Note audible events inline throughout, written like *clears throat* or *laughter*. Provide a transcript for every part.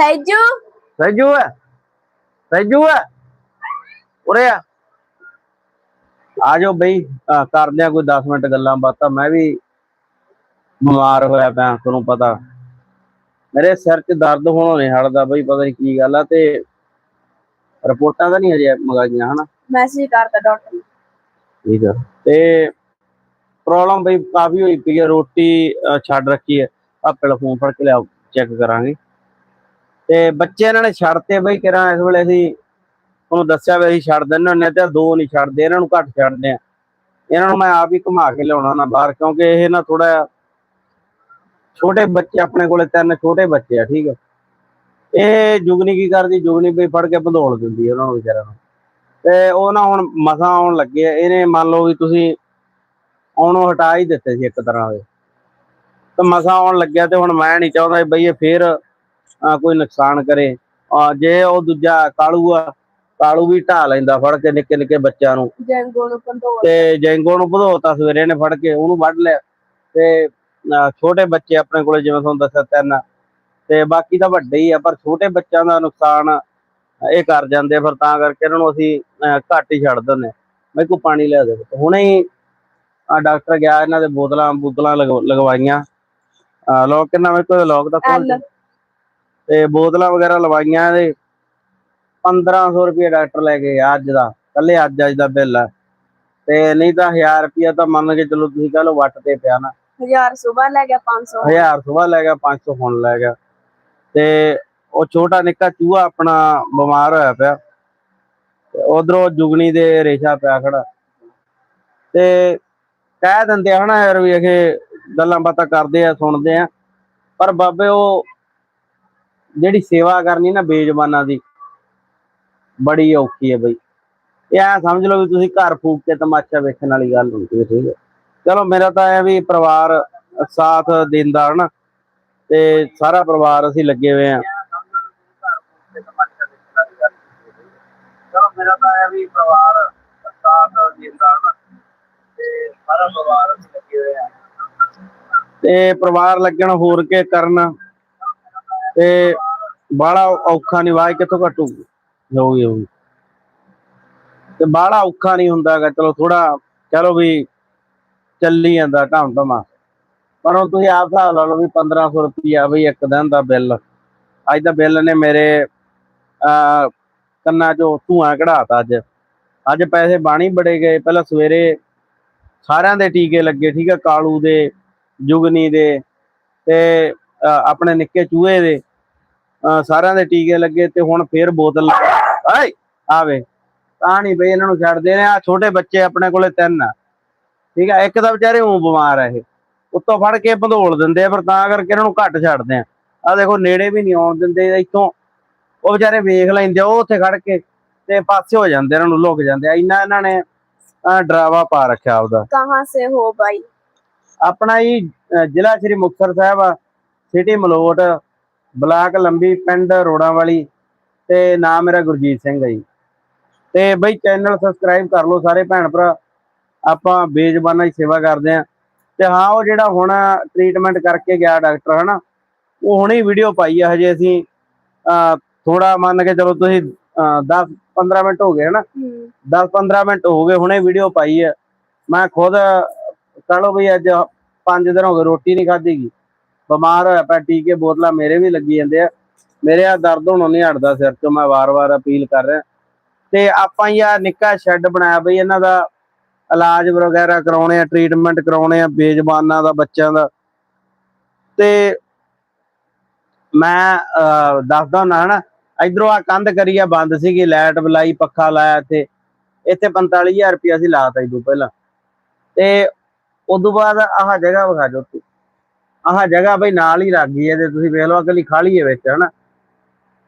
ਹੈ ਸੈਜੂ ਹੈ ਉਰੇ ਆ ਆ ਜਾਓ ਬਈ ਕਰਦੇ ਆ ਕੋਈ 10 ਮਿੰਟ ਗੱਲਾਂ ਬਾਤਾਂ ਮੈਂ ਵੀ ਬਿਮਾਰ ਹੋਇਆ ਪਿਆ ਤੁਹਾਨੂੰ ਪਤਾ ਮੇਰੇ ਸਿਰ 'ਚ ਦਰਦ ਹੋਣੋਂ ਨਹੀਂ ਹਟਦਾ ਬਈ ਪਤਾ ਨਹੀਂ ਕੀ ਗੱਲ ਆ ਤੇ ਰਿਪੋਰਟਾਂ ਤਾਂ ਨਹੀਂ ਹਜੇ ਮੰਗਾਈਆਂ ਹਨਾ ਮੈਸੇਜ ਕਰਤਾ ਡਾਕਟਰ ਨੂੰ ਠੀਕ ਆ ਤੇ ਪ੍ਰੋਬਲਮ ਬਈ ਕਾਫੀ ਹੋਈ ਪਈ ਹੈ ਰੋਟੀ ਛੱਡ ਰੱਖੀ ਹੈ ਆਪੇ ਫੋਨ ਫੜ ਕੇ ਲਿਆਓ ਚੈੱਕ ਕਰਾਂਗੇ ਤੇ ਬੱਚੇ ਇਹਨਾਂ ਨੇ ਛੱਡਤੇ ਬਈ, ਕਿਰਾਂ ਇਸ ਵੇਲੇ ਅਸੀਂ ਉਹਨੂੰ ਦੱਸਿਆ ਵੀ ਅਸੀਂ ਛੱਡ ਦਿੰਦੇ ਹੁੰਦੇ ਹਾਂ ਤੇ ਦੋ ਨਹੀਂ ਛੱਡਦੇ, ਇਹਨਾਂ ਨੂੰ ਘੱਟ ਛੱਡਦੇ ਆ। ਇਹਨਾਂ ਨੂੰ ਮੈਂ ਆਪ ਹੀ ਘੁਮਾ ਕੇ ਲਿਆਉਣਾ ਨਾ ਬਾਹਰ, ਕਿਉਂਕਿ ਇਹ ਨਾ ਥੋੜਾ ਛੋਟੇ ਬੱਚੇ, ਆਪਣੇ ਕੋਲੇ ਤਿੰਨ ਛੋਟੇ ਬੱਚੇ ਆ, ਠੀਕ ਹੈ ਇਹ ਜੁਗਨੀ ਕੀ ਕਰਦੀ, ਜੁਗਨੀ ਬਈ ਫੜ ਕੇ ਭੰਦੋਲ ਦਿੰਦੀ ਉਹਨਾਂ ਨੂੰ ਵਿਚਾਰਿਆਂ ਨੂੰ। ਤੇ ਉਹ ਨਾ ਹੁਣ ਮਸਾਂ ਆਉਣ ਲੱਗੇ ਆ, ਇਹਨੇ ਮੰਨ ਲਓ ਵੀ ਤੁਸੀਂ ਆਉਣੋਂ ਹਟਾ ਹੀ ਦਿੱਤੇ ਸੀ ਇੱਕ ਤਰ੍ਹਾਂ ਦੇ। ਤੇ ਮਸਾਂ ਆਉਣ ਲੱਗਿਆ ਤੇ ਹੁਣ ਮੈਂ ਨਹੀਂ ਚਾਹੁੰਦਾ ਬਈ ਇਹ ਫੇਰ ਕੋਈ ਨੁਕਸਾਨ ਕਰੇ। ਜੇ ਉਹ ਦੂਜਾ ਕਾਲੂ ਆ ਕਾਲੂ ਵੀ ਢਾ ਲੈਂਦਾ ਫੜ ਕੇ ਨਿੱਕੇ ਨਿੱਕੇ ਬੱਚਿਆਂ ਨੂੰ। ਜੰਗੋ ਨੂੰ ਕੰਟਰੋਲ ਤੇ ਜੈਂਗੋ ਨੂੰ ਭਧੋਤਾ ਸਵੇਰੇ ਨੇ ਫੜ ਕੇ ਉਹਨੂੰ ਵੱਢ ਲਿਆ। ਤੇ ਛੋਟੇ ਬੱਚੇ ਆਪਣੇ ਕੋਲੇ ਜਿਵੇਂ ਤੁਹਾਨੂੰ ਦੱਸਿਆ ਤਿੰਨ। ਤੇ ਬਾਕੀ ਤਾਂ ਵੱਡੇ ਹੀ ਆ ਪਰ ਛੋਟੇ ਬੱਚਿਆਂ ਦਾ ਨੁਕਸਾਨ ਇਹ ਕਰ ਜਾਂਦੇ ਫਿਰ ਤਾਂ ਕਰਕੇ ਇਹਨਾਂ ਨੂੰ ਅਸੀਂ ਘੱਟ ਹੀ ਛੱਡ ਦਿੰਦੇ ਮੈਂ ਕੋ ਪਾਣੀ ਲਿਆ ਦੇ। ਹੁਣੇ ਹੀ ਆ ਡਾਕਟਰ ਗਿਆ ਇਹਨਾਂ ਦੇ ਬੋਤਲਾਂ ਬੋਤਲਾਂ ਲਗਵਾ- ਲਗਵਾਈਆਂ। ਲੋਕ ਕਿੰਨਾ ਮੇਰੇ ਕੋਲ ਲੋਕ ਦਾ ਐਲ। ਤੇ ਬੋਤਲਾਂ ਵਗੈਰਾ ਲਵਾਈਆਂ ਇਹਦੇ 1500 ਰੁਪਏ ਡਾਕਟਰ ਲੈ ਕੇ ਗਿਆ ਅੱਜ ਦਾ ਕੱਲੇ ਅੱਜ ਅੱਜ ਦਾ ਬਿੱਲ ਆ ਤੇ ਨਹੀਂ ਤਾਂ 1000 ਰੁਪਿਆ ਤਾਂ ਮੰਨ ਕੇ ਚਲੋ ਤੁਸੀਂ ਕਹ ਲਓ ਵੱਟ ਤੇ ਪਿਆ ਨਾ। ਹਜ਼ਾਰ ਸਵੇਰ ਲੈ ਗਿਆ 500 1000 ਸੁਬਾਹ ਲੈ ਗਿਆ 500 ਹੁਣ ਲੈ ਗਿਆ। ਤੇ ਉਹ ਛੋਟਾ ਨਿੱਕਾ ਚੂਹਾ ਆਪਣਾ ਬਿਮਾਰ ਹੋਇਆ ਪਿਆ। ਉਧਰੋਂ ਜੁਗਣੀ ਦੇ ਰੇਸ਼ਾ ਪਿਆ ਖੜਾ। ਤੇ ਕਹਿ ਦਿੰਦੇ ਹਨਾ ਯਾਰ ਵੀ ਇਹ ਗੱਲਾਂ ਬਾਤਾਂ ਕਰਦੇ ਆ ਸੁਣਦੇ ਆ। ਪਰ ਬਾਬੇ ਉਹ ਜਿਹੜੀ ਸੇਵਾ ਕਰਨੀ ਨਾ ਬੇਜ਼ਬਾਨਾਂ ਦੀ ਬੜੀ ਔਖੀ ਹੈ ਬਈ। ਇਹ ਐਂ ਸਮਝ ਲਓ ਵੀ ਤੁਸੀਂ ਘਰ ਫੂਕ ਕੇ ਤਮਾਸ਼ਾ ਵੇਖਣ ਵਾਲੀ ਗੱਲ ਹੁੰਦੀ ਹੈ ਠੀਕ ਹੈ। ਚਲੋ ਮੇਰਾ ਤਾਂ ਐ ਵੀ ਪਰਿਵਾਰ ਸਾਥ ਦਿੰਦਾ ਹਨਾ ਤੇ ਸਾਰਾ ਪਰਿਵਾਰ ਅਸੀਂ ਲੱਗੇ ਹੋਏ ਆ ਚਲੋ ਮੇਰਾ ਤਾਂ ਐ ਵੀ ਪਰਿਵਾਰ ਸਾਥ ਦਿੰਦਾ ਹਨਾ ਤੇ ਸਾਰਾ ਪਰਿਵਾਰ ਅਸੀਂ ਲੱਗੇ ਹੋਏ ਆ ਤੇ ਪਰਿਵਾਰ ਲੱਗਣ ਹੋਰ ਕੇ ਕਰਨ? ਤੇ ਬਾਹਲਾ ਔਖਾ ਨਹੀਂ ਵਾਜ ਕਿੱਥੋਂ ਘਟੂਗੀ ਹੋਊਗੀ? ਹੋਊਗੀ ਤੇ ਬਾਹਲਾ ਔਖਾ ਨਹੀਂ ਹੁੰਦਾਗਾ ਚਲੋ ਥੋੜਾ ਚਲੋ ਵੀ ਚੱਲੀ ਜਾਂਦਾ ਢਾਮ ਢਮਾ। ਪਰ ਹੁਣ ਤੁਸੀਂ ਆਪ ਹਿਸਾਬ ਲਾ ਲਓ ਵੀ 1500 ਰੁਪਿਆ ਬਈ ਇੱਕ ਦਿਨ ਦਾ ਬਿੱਲ। ਅੱਜ ਦਾ ਬਿੱਲ ਨੇ ਮੇਰੇ ਆ ਕੰਨਾਂ ਚੋਂ ਧੂਆਂ ਕਢਾਤਾ ਅੱਜ। ਅੱਜ ਪੈਸੇ ਬਾਣੀ ਬੜੇ ਗਏ, ਪਹਿਲਾਂ ਸਵੇਰੇ ਸਾਰਿਆਂ ਦੇ ਟੀਕੇ ਲੱਗੇ, ਠੀਕ ਹੈ ਕਾਲੂ ਦੇ, ਜੁਗਨੀ ਦੇ। ਤੇ ਆਪਣੇ ਨਿੱਕੇ ਚੂਹੇ ਦੇ ਸਾਰਿਆਂ ਦੇ ਟੀਕੇ ਲੱਗੇ ਤੇ ਹੁਣ ਫੇਰ ਬੋਤਲ ਆਏ ਆਵੇ। ਤਾਂ ਨਹੀਂ ਬਈ ਇਹਨਾਂ ਨੂੰ ਛੱਡਦੇ ਨੇ ਆ ਛੋਟੇ ਬੱਚੇ ਆਪਣੇ ਕੋਲੇ ਤਿੰਨ ਆ। ਠੀਕ ਆ ਇੱਕ ਤਾਂ ਵਿਚਾਰੇ ਉਹ ਬਿਮਾਰ ਆ ਇਹ। ਉੱਤੋਂ ਫੜ ਕੇ ਭੰਦੋਲ ਦਿੰਦੇ ਆ ਪਰ ਤਾਂ ਕਰਕੇ ਇਹਨਾਂ ਨੂੰ ਘੱਟ ਛੱਡਦੇ ਆ। ਆ ਦੇਖੋ ਨੇੜੇ ਵੀ ਨਹੀਂ ਆਉਣ ਦਿੰਦੇ ਇੱਥੋਂ ਉਹ ਵਿਚਾਰੇ ਵੇਖ ਲੈਂਦੇ ਉਹ ਉੱਥੇ ਖੜ ਕੇ ਤੇ ਪਾਸੇ ਹੋ ਜਾਂਦੇ ਇਹਨਾਂ ਨੂੰ ਲੁਕ ਜਾਂਦੇ ਆ। ਇੰਨਾ ਇਹਨਾਂ ਨੇ ਡਰਾਵਾ ਪਾ ਰੱਖਿਆ ਆਪਦਾ। ਕਹਾਂ ਸੇ ਹੋ ਭਾਈ ਆਪਣਾ ਹੀ ਜ਼ਿਲ੍ਹਾ ਸ੍ਰੀ ਮੁਕਤਸਰ ਸਾਹਿਬ ਆ। ਸਿਟੀ ਮਲੋਟ ਬਲਾਕ ਲੰਬੀ ਪਿੰਡ ਰੋੜਾਂ ਵਾਲੀ ਤੇ ਨਾਮ ਮੇਰਾ ਗੁਰਜੀਤ ਸਿੰਘ ਹੈ ਜੀ। ਤੇ ਬਈ ਚੈਨਲ ਸਬਸਕ੍ਰਾਈਬ ਕਰ ਲਓ ਸਾਰੇ ਭੈਣ ਭਰਾ। ਆਪਾਂ ਬੇਜ਼ਬਾਨਾਂ ਦੀ ਸੇਵਾ ਕਰਦੇ ਆ ਤੇ ਹਾਂ ਉਹ ਜਿਹੜਾ ਹੁਣ ਟ੍ਰੀਟਮੈਂਟ ਕਰਕੇ ਗਿਆ ਡਾਕਟਰ ਹਨਾ ਉਹ ਹੁਣੇ ਵੀਡੀਓ ਪਾਈ ਆ ਹਜੇ ਅਸੀਂ। ਥੋੜਾ ਮੰਨ ਕੇ ਚਲੋ ਤੁਸੀਂ 10 15 ਮਿੰਟ ਹੋ ਗਏ ਹਨਾ। ਹੂੰ। 10-15 ਮਿੰਟ ਹੋ ਗਏ ਹੁਣੇ ਵੀਡੀਓ ਪਾਈ ਹੈ ਮੈਂ ਖੁਦ ਕਹ ਲਓ ਵੀ ਅੱਜ 5 ਦਿਨ ਹੋ ਗਏ ਰੋਟੀ ਨਹੀਂ ਖਾਧੀ ਗੀ। ਬਿਮਾਰ ਹੋਇਆ ਪਿਆ ਟੀਕੇ ਬੋਤਲਾਂ ਮੇਰੇ ਵੀ ਲੱਗੀ ਜਾਂਦੇ ਆ। ਮੇਰੇ ਆ ਦਰਦ ਹੋਣੋਂ ਨਹੀਂ ਹਟਦਾ ਸਿਰ ਤੋਂ ਮੈਂ ਵਾਰ-ਵਾਰ ਅਪੀਲ ਕਰ ਰਿਹਾ। ਤੇ ਆਪਾਂ ਹੀ ਨਿੱਕਾ ਸ਼ੈੱਡ ਬਣਾਇਆ ਬਈ ਇਹਨਾਂ ਦਾ ਇਲਾਜ ਵਗੈਰਾ ਕਰਾਉਣੇ ਆ ਟ੍ਰੀਟਮੈਂਟ ਕਰਾਉਣੇ ਆ ਬੇਜ਼ਬਾਨਾਂ ਦਾ ਬੱਚਿਆਂ ਦਾ। ਤੇ ਮੈਂ ਅਹ, ਦੱਸਦਾ ਨਾ ਹਨਾ ਇਧਰੋਂ ਆ ਕੰਧ ਕਰੀ ਆ ਬੰਦ ਸੀਗੀ ਲਾਈਟ ਬਲਾਈ ਪੱਖਾ ਲਾਇਆ ਇੱਥੇ। ਇੱਥੇ 45000 ਰੁਪਇਆ ਸੀ ਲਾਤਾ ਇਦੋਂ ਪਹਿਲਾਂ। ਤੇ ਉਦੋਂ ਬਾਅਦ ਆਹ ਜਗ੍ਹਾ ਵਿਖਾ ਜੋ ਤੁਸੀਂ ਆਹ ਜਗ੍ਹਾ ਬਈ ਨਾਲ ਹੀ ਲੱਗ ਗਈ ਤੇ ਤੁਸੀਂ ਵੇਖ ਲਓ ਅਗਲੀ ਖਾਲੀ ਹੈ ਵਿੱਚ ਹਨਾ?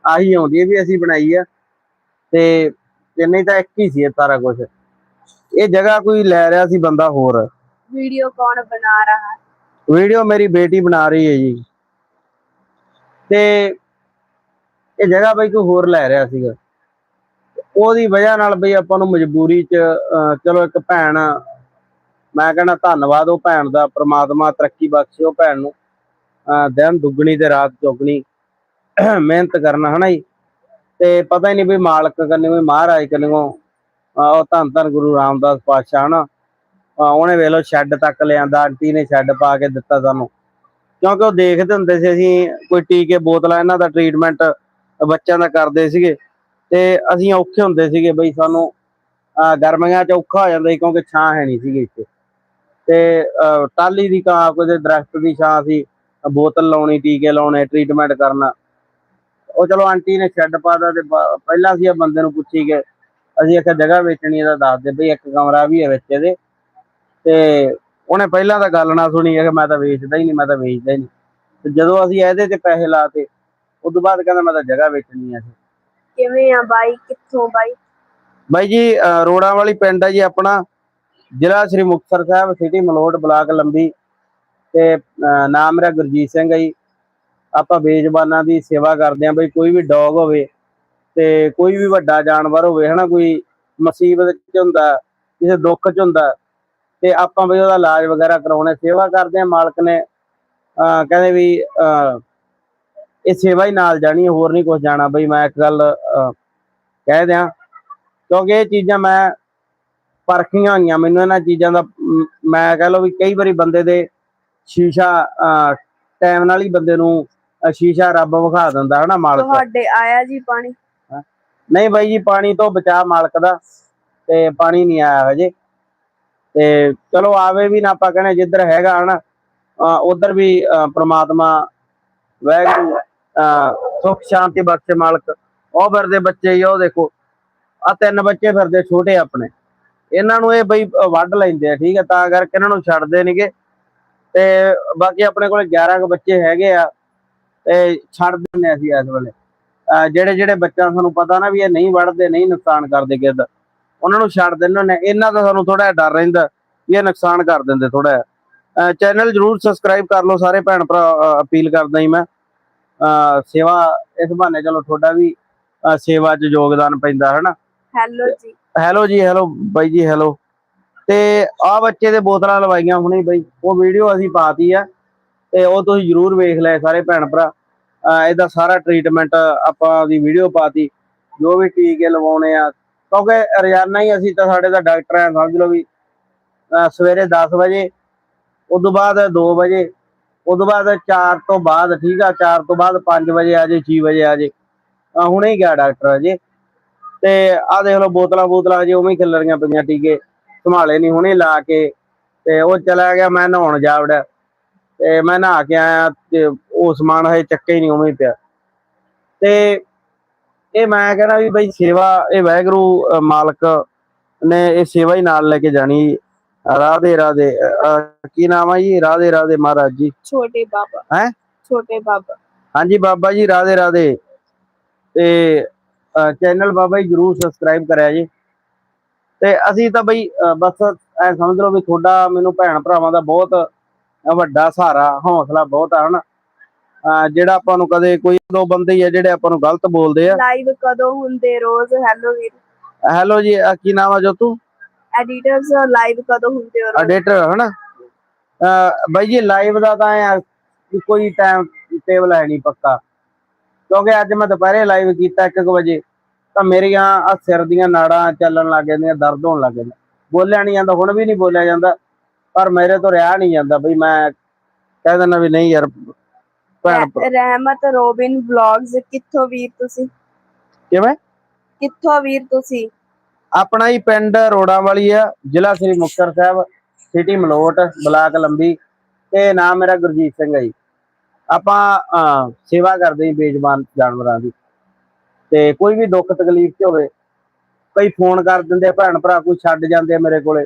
ਆਹੀ ਆਉਂਦੀ ਹੈ ਵੀ ਅਸੀਂ ਬਣਾਈ ਆ। ਤੇ ਇੰਨੇ ਤਾਂ ਇੱਕ ਹੀ ਸੀ ਸਾਰਾ ਕੁਝ ਇਹ ਜਗ੍ਹਾ ਕੋਈ ਲੈ ਰਿਹਾ ਸੀ ਬੰਦਾ ਹੋਰ। ਵੀਡੀਓ ਕੌਣ ਬਣਾ ਰਹਾ? ਵੀਡੀਓ ਮੇਰੀ ਬੇਟੀ ਬਣਾ ਰਹੀ ਹੈ ਜੀ। ਤੇ ਇਹ ਜਗ੍ਹਾ ਬਈ ਕੋਈ ਹੋਰ ਲੈ ਰਿਹਾ ਸੀਗਾ। ਉਹਦੀ ਵਜ੍ਹਾ ਨਾਲ ਬਈ ਆਪਾਂ ਨੂੰ ਮਜਬੂਰੀ 'ਚ ਚਲੋ ਇੱਕ ਭੈਣ ਮੈਂ ਕਹਿੰਦਾ ਧੰਨਵਾਦ ਉਹ ਭੈਣ ਦਾ, ਪ੍ਰਮਾਤਮਾ ਤਰੱਕੀ ਬਖਸ਼ੇ ਉਹ ਭੈਣ ਨੂੰ। ਦਿਨ ਦੁੱਗਣੀ ਤੇ ਰਾਤ ਚੌਗਣੀ। ਮਿਹਨਤ ਕਰਨਾ, ਹਨਾ ਜੀ? ਤੇ ਪਤਾ ਹੀ ਨਹੀਂ ਵੀ ਮਾਲਕ ਕੰਨੇ ਵੀ ਮਹਾਰਾਜ ਕੰਨਿਓ ਉਹ ਧੰਨ ਧੰਨ ਗੁਰੂ ਰਾਮਦਾਸ ਪਾਤਸ਼ਾਹ, ਹਨਾ? ਉਹਨੇ ਵੇਖ ਲਓ ਸ਼ੈੱਡ ਤੱਕ ਲਿਆਂਦਾ, ਆਂਟੀ ਨੇ ਸ਼ੈੱਡ ਪਾ ਕੇ ਦਿੱਤਾ ਸਾਨੂੰ। ਕਿਉਂਕਿ ਉਹ ਦੇਖਦੇ ਹੁੰਦੇ ਸੀ ਅਸੀਂ ਕੋਈ ਟੀਕੇ, ਬੋਤਲਾਂ, ਇਹਨਾਂ ਦਾ ਟ੍ਰੀਟਮੈਂਟ ਬੱਚਿਆਂ ਦਾ ਕਰਦੇ ਸੀਗੇ। ਤੇ ਅਸੀਂ ਔਖੇ ਹੁੰਦੇ ਸੀਗੇ ਬਈ ਸਾਨੂੰ, ਅਹ ਗਰਮੀਆਂ 'ਚ ਔਖਾ ਹੋ ਜਾਂਦਾ ਸੀ ਕਿਉਂਕਿ ਛਾਂ ਹੈ ਨਹੀਂ ਸੀਗੀ ਇੱਥੇ। ਤੇ ਟਾਲੀ ਦੀ ਕਾਂ ਕੋਈ ਦਰਖਤ ਦੀ ਛਾਂ ਸੀ ਬੋਤਲ ਲਾਉਣੀ ਟੀਕੇ ਲਾਉਣੇ ਟ੍ਰੀਟਮੈਂਟ ਕਰਨਾ। ਉਹ ਚਲੋ ਆਂਟੀ ਨੇ ਛੱਡ ਪਾਦਾ ਤੇ ਪਹਿਲਾਂ ਅਸੀਂ ਇਹ ਬੰਦੇ ਨੂੰ ਪੁੱਛੀ ਗਏ ਅਸੀਂ ਇੱਕ ਜਗ੍ਹਾ ਵੇਚਣੀ ਇਹਦਾ ਦੱਸ ਦੇ ਬਈ ਇੱਕ ਕਮਰਾ ਵੀ ਹੈ ਵਿੱਚ ਇਹਦੇ। ਤੇ ਉਹਨੇ ਪਹਿਲਾਂ ਤਾਂ ਗੱਲ ਨਾ ਸੁਣੀ ਕਿ ਮੈਂ ਤਾਂ ਵੇਚਦਾ ਹੀ ਨਹੀਂ ਮੈਂ ਤਾਂ ਵੇਚਦਾ ਹੀ ਨਹੀਂ। ਤੇ ਜਦੋਂ ਅਸੀਂ ਇਹਦੇ ਤੇ ਪੈਸੇ ਲਾਤੇ ਉਸ ਤੋਂ ਬਾਅਦ ਕਹਿੰਦਾ ਮੈਂ ਤਾਂ ਜਗ੍ਹਾ ਵੇਚਣੀ ਹੈ ਕਿਵੇਂ ਆ ਬਾਈ? ਕਿੱਥੋਂ ਬਾਈ? ਬਾਈ ਜੀ ਰੋੜਾਂ ਵਾਲੀ ਪਿੰਡ ਹੈ ਜੀ ਆਪਣਾ। ਜ਼ਿਲ੍ਹਾ ਸ੍ਰੀ ਮੁਕਤਸਰ ਸਾਹਿਬ ਸਿਟੀ ਮਲੋਟ, ਬਲਾਕ ਲੰਬੀ ਤੇ ਨਾਮ ਮੇਰਾ ਗੁਰਜੀਤ ਸਿੰਘ ਹੈ ਜੀ। ਆਪਾਂ ਬੇਜ਼ਬਾਨਾਂ ਦੀ ਸੇਵਾ ਕਰਦੇ ਆਂ ਬਈ, ਕੋਈ ਵੀ ਡੌਗ ਹੋਵੇ ਤੇ ਕੋਈ ਵੀ ਵੱਡਾ ਜਾਨਵਰ ਹੋਵੇ, ਹਨਾ, ਕੋਈ ਮੁਸੀਬਤ ਚ ਹੁੰਦਾ, ਕਿਸੇ ਦੁੱਖ ਚ ਹੁੰਦਾ, ਤੇ ਆਪਾਂ ਬਈ ਉਹਦਾ ਇਲਾਜ ਵਗੈਰਾ ਕਰਾਉਣੇ, ਸੇਵਾ ਕਰਦੇ ਆਂ ਮਾਲਕ ਨੇ ਕਹਿੰਦੇ ਵੀ ਇਹ ਸੇਵਾ ਹੀ ਨਾਲ ਜਾਣੀ, ਹੋਰ ਨਹੀਂ ਕੁਝ ਜਾਣਾ। ਬਈ ਮੈਂ ਇੱਕ ਗੱਲ ਕਹਿ ਦਿਆਂ, ਕਿਉਂਕਿ ਇਹ ਚੀਜ਼ਾਂ ਮੈਂ ਪਰਖੀਆਂ ਹੋਈਆਂ। ਮੈਨੂੰ ਇਹਨਾਂ ਚੀਜ਼ਾਂ ਦਾ ਮ, ਕਹ ਲਓ ਵੀ ਕਈ ਵਾਰੀ ਬੰਦੇ ਦੇ ਸ਼ੀਸ਼ਾ ਟਾਈਮ ਨਾਲ ਹੀ ਬੰਦੇ ਨੂੰ ਸ਼ੀਸ਼ਾ ਰੱਬ ਵਿਖਾ ਦਿੰਦਾ ਹਨਾ ਮਾਲਕ। ਤੁਹਾਡੇ ਆਇਆ ਜੀ ਪਾਣੀ? ਨਹੀਂ ਬਾਈ ਜੀ ਪਾਣੀ ਤੋਂ ਬਚਾ ਮਾਲਕ ਦਾ ਤੇ ਪਾਣੀ ਨਹੀਂ ਆਇਆ ਹਜੇ। ਤੇ ਚਲੋ ਆਵੇ ਵੀ ਨਾ ਆਪਾਂ ਕਹਿੰਦੇ ਜਿੱਧਰ ਹੈਗਾ ਹਨਾ ਉਧਰ ਵੀ ਪ੍ਰਮਾਤਮਾ ਵੈਗੂ ਸੁਖ ਸ਼ਾਂਤੀ ਬਖਸ਼ੇ ਮਾਲਕ। ਉਹ ਫਿਰਦੇ ਬੱਚੇ ਹੀ ਉਹ ਦੇਖੋ। ਆ ਤਿੰਨ ਬੱਚੇ ਫਿਰਦੇ ਛੋਟੇ ਆਪਣੇ। ਇਹਨਾਂ ਨੂੰ ਇਹ ਬਈ ਵੱਢ ਲੈਂਦੇ ਆ, ਠੀਕ ਹੈ ਤਾਂ ਕਰਕੇ ਇਹਨਾਂ ਨੂੰ ਛੱਡਦੇ ਨਹੀਂਗੇ। ਤੇ ਬਾਕੀ ਆਪਣੇ ਕੋਲ 11 ਕੁ ਬੱਚੇ ਹੈਗੇ ਆ, ਤੇ ਛੱਡ ਦਿੰਦੇ ਅਸੀਂ ਇਸ ਵੇਲੇ। ਜਿਹੜੇ ਜਿਹੜੇ ਬੱਚਾ ਸਾਨੂੰ ਪਤਾ ਨਾ ਵੀ ਇਹ ਨਹੀਂ ਵੜਦੇ ਨਹੀਂ ਨੁਕਸਾਨ ਕਰਦੇ ਕਿਸੇ ਦਾ ਉਹਨਾਂ ਨੂੰ ਛੱਡ ਦਿੰਦੇ ਨੇ ਇਹਨਾਂ ਦਾ ਸਾਨੂੰ ਥੋੜਾ ਡਰ ਰਹਿੰਦਾ ਵੀ ਇਹ ਨੁਕਸਾਨ ਕਰ ਦਿੰਦੇ ਥੋੜਾ ਚੈਨਲ ਜਰੂਰ ਸਬਸਕ੍ਰਾਈਬ ਕਰ ਲਓ ਸਾਰੇ ਭੈਣ ਭਰਾ ਅਪੀਲ ਕਰਦਾ ਜੀ ਮੈਂ। ਸੇਵਾ, ਇਸ ਬਹਾਨੇ ਚਲੋ ਤੁਹਾਡਾ ਵੀ ਸੇਵਾ 'ਚ ਯੋਗਦਾਨ ਪੈਂਦਾ, ਹਨਾ? ਹੈਲੋ ਜੀ। ਹੈਲੋ ਜੀ ਹੈਲੋ ਬਾਈ ਜੀ ਹੈਲੋ ਤੇ ਆ ਬੱਚੇ ਦੇ ਬੋਤਲਾਂ ਲਵਾਈਆਂ ਹੁਣੇ ਬਾਈ। ਉਹ ਵੀਡੀਓ ਅਸੀਂ ਪਾਤੀ ਆ, ਤੇ ਉਹ ਤੁਸੀਂ ਜਰੂਰ ਵੇਖ ਲੈ ਸਾਰੇ ਭੈਣ ਭਰਾ। ਇਹਦਾ ਸਾਰਾ ਟ੍ਰੀਟਮੈਂਟ ਆਪਾਂ ਦੀ ਵੀਡੀਓ ਪਾਤੀ। ਜੋ ਵੀ ਟੀਕੇ ਲਵਾਉਣੇ ਆ। ਕਿਉਂਕਿ ਰੋਜ਼ਾਨਾ ਹੀ ਅਸੀਂ ਤਾਂ ਸਾਡੇ ਦਾ ਡਾਕਟਰ ਆ ਸਮਝ ਲਓ ਵੀ ਸਵੇਰੇ 10 ਵਜੇ ਉਸ ਤੋਂ ਬਾਅਦ 2 ਵਜੇ ਉਸ ਤੋਂ ਬਾਅਦ 4 ਤੋਂ ਬਾਅਦ, ਠੀਕ ਆ 4 ਤੋਂ ਬਾਅਦ 5 ਵਜੇ ਆ ਜੇ 6 ਵਜੇ ਆ ਜੇ ਹੁਣੇ ਹੀ ਗਿਆ ਡਾਕਟਰ ਅਜੇ। ਤੇ ਆ ਦੇਖ ਲਓ ਬੋਤਲਾਂ ਬੋਤਲਾਂ ਜੇ ਉਵੇਂ ਹੀ ਖਿਲਰੀਆਂ ਪਈਆਂ ਟੀਕੇ। ਸੰਭਾਲੇ ਨਹੀਂ ਹੁਣੇ ਲਾ ਕੇ ਤੇ ਉਹ ਚਲਾ ਗਿਆ ਮੈਂ ਨਹਾਉਣ ਜਾ ਵੜਿਆ ਤੇ ਮੈਂ ਨਹਾ ਕੇ ਆਇਆ ਤੇ ਉਹ ਸਮਾਨ ਹਜੇ ਚੱਕੇ ਹੀ ਨਹੀਂ ਉਵੇਂ ਹੀ ਪਿਆ। ਤੇ ਇਹ ਮੈਂ ਕਹਿੰਦਾ ਵੀ ਬਈ ਸੇਵਾ ਇਹ ਵਾਹਿਗੁਰੂ ਅਹ ਮਾਲਕ ਨੇ ਇਹ ਸੇਵਾ ਹੀ ਨਾਲ ਲੈ ਕੇ ਜਾਣੀ। ਰਾਧੇ ਰਾਧੇ ਕੀ ਨਾਮ ਆ ਜੀ? ਰਾਧੇ ਰਾਧੇ ਮਹਾਰਾਜ ਜੀ। ਛੋਟੇ ਬਾਬਾ। ਹੈਂ? ਛੋਟੇ ਬਾਬਾ। ਹਾਂਜੀ ਬਾਬਾ ਜੀ ਰਾਧੇ ਰਾਧੇ। ਤੇ ਚੈਨਲ ਬਾਬਾ ਜੀ ਜਰੂਰ ਸਬਸਕ੍ਰਾਈਬ ਕਰਿਆ ਜੀ। ਤੇ ਅਸੀਂ ਤਾਂ ਬਈ ਬਸ ਐ ਸਮਝ ਲਓ ਵੀ ਤੁਹਾਡਾ ਮੈਨੂੰ ਭੈਣ ਭਰਾਵਾਂ ਦਾ ਬਹੁਤ ਵੱਡਾ ਸਹਾਰਾ ਹੌਸਲਾ ਬਹੁਤ ਆ ਹਨਾ? ਜਿਹੜਾ ਆਪਾਂ ਨੂੰ ਕਦੇ ਕੋਈ ਦੋ ਬੰਦੇ ਹੀ ਆ ਜਿਹੜੇ ਆਪਾਂ ਨੂੰ ਗਲਤ ਬੋਲਦੇ ਆ। ਲਾਈਵ ਕਦੋਂ ਹੁੰਦੇ ਰੋਜ਼? ਹੈਲੋ ਵੀਰ। ਹੈਲੋ ਜੀ ਕੀ ਨਾਮ ਆ ਜੋ ਤੂੰ ਐਡੀਟਰਸ ਲਾਈਵ ਕਦੋਂ ਹੁੰਦੇ ਹੋ? ਐਡੀਟਰ ਹਨਾ? ਬਾਈ ਜੀ ਲਾਈਵ ਦਾ ਤਾਂ ਕੋਈ ਟਾਈਮ ਟੇਬਲ ਹੈ ਨਹੀਂ ਪੱਕਾ। ਕਿਉਂਕਿ ਅੱਜ ਮੈਂ ਦੁਪਹਿਰੇ ਲਾਈਵ ਕੀਤਾ 1 ਵਜੇ ਤਾਂ ਮੇਰੀਆਂ ਆ ਸਿਰ ਦੀਆਂ ਨਾੜਾਂ ਚੱਲਣ ਲੱਗ ਜਾਂਦੀਆਂ ਦਰਦ ਹੋਣ ਲੱਗ ਜਾਂਦਾ। ਬੋਲਿਆ ਨਹੀਂ ਜਾਂਦਾ ਹੁਣ ਵੀ ਨਹੀਂ ਬੋਲਿਆ ਜਾਂਦਾ ਪਰ ਮੇਰੇ ਤੋਂ ਰਿਹਾ ਨਹੀਂ ਜਾਂਦਾ ਬਈ ਮੈਂ ਕਹਿ ਦਿੰਦਾ ਵੀ ਨਹੀਂ ਯਾਰ ਭੈਣ ਰਹਿਮਤ ਰੋਬਿਨ ਵਲੌਗਸ ਕਿੱਥੋਂ ਵੀਰ ਤੁਸੀਂ? ਕਿਵੇਂ? ਕਿੱਥੋਂ ਵੀਰ ਤੁਸੀਂ? ਆਪਣਾ ਹੀ ਪਿੰਡ ਰੋੜਾਂ ਵਾਲੀ ਆ ਜ਼ਿਲ੍ਹਾ ਸ੍ਰੀ ਮੁਕਤਸਰ ਸਾਹਿਬ ਸਿਟੀ ਮਲੋਟ ਬਲਾਕ ਲੰਬੀ ਤੇ ਨਾਮ ਮੇਰਾ ਗੁਰਜੀਤ ਸਿੰਘ ਹੈ ਜੀ। ਆਪਾਂ ਸੇਵਾ ਕਰਦੇ ਜੀ ਬੇਜ਼ਬਾਨ ਜਾਨਵਰਾਂ ਦੀ। ਤੇ ਕੋਈ ਵੀ ਦੁੱਖ ਤਕਲੀਫ ਚ ਹੋਵੇ ਕਈ ਫੋਨ ਕਰ ਦਿੰਦੇ ਆ ਭੈਣ ਭਰਾ ਕੋਈ ਛੱਡ ਜਾਂਦੇ ਆ ਮੇਰੇ ਕੋਲੇ।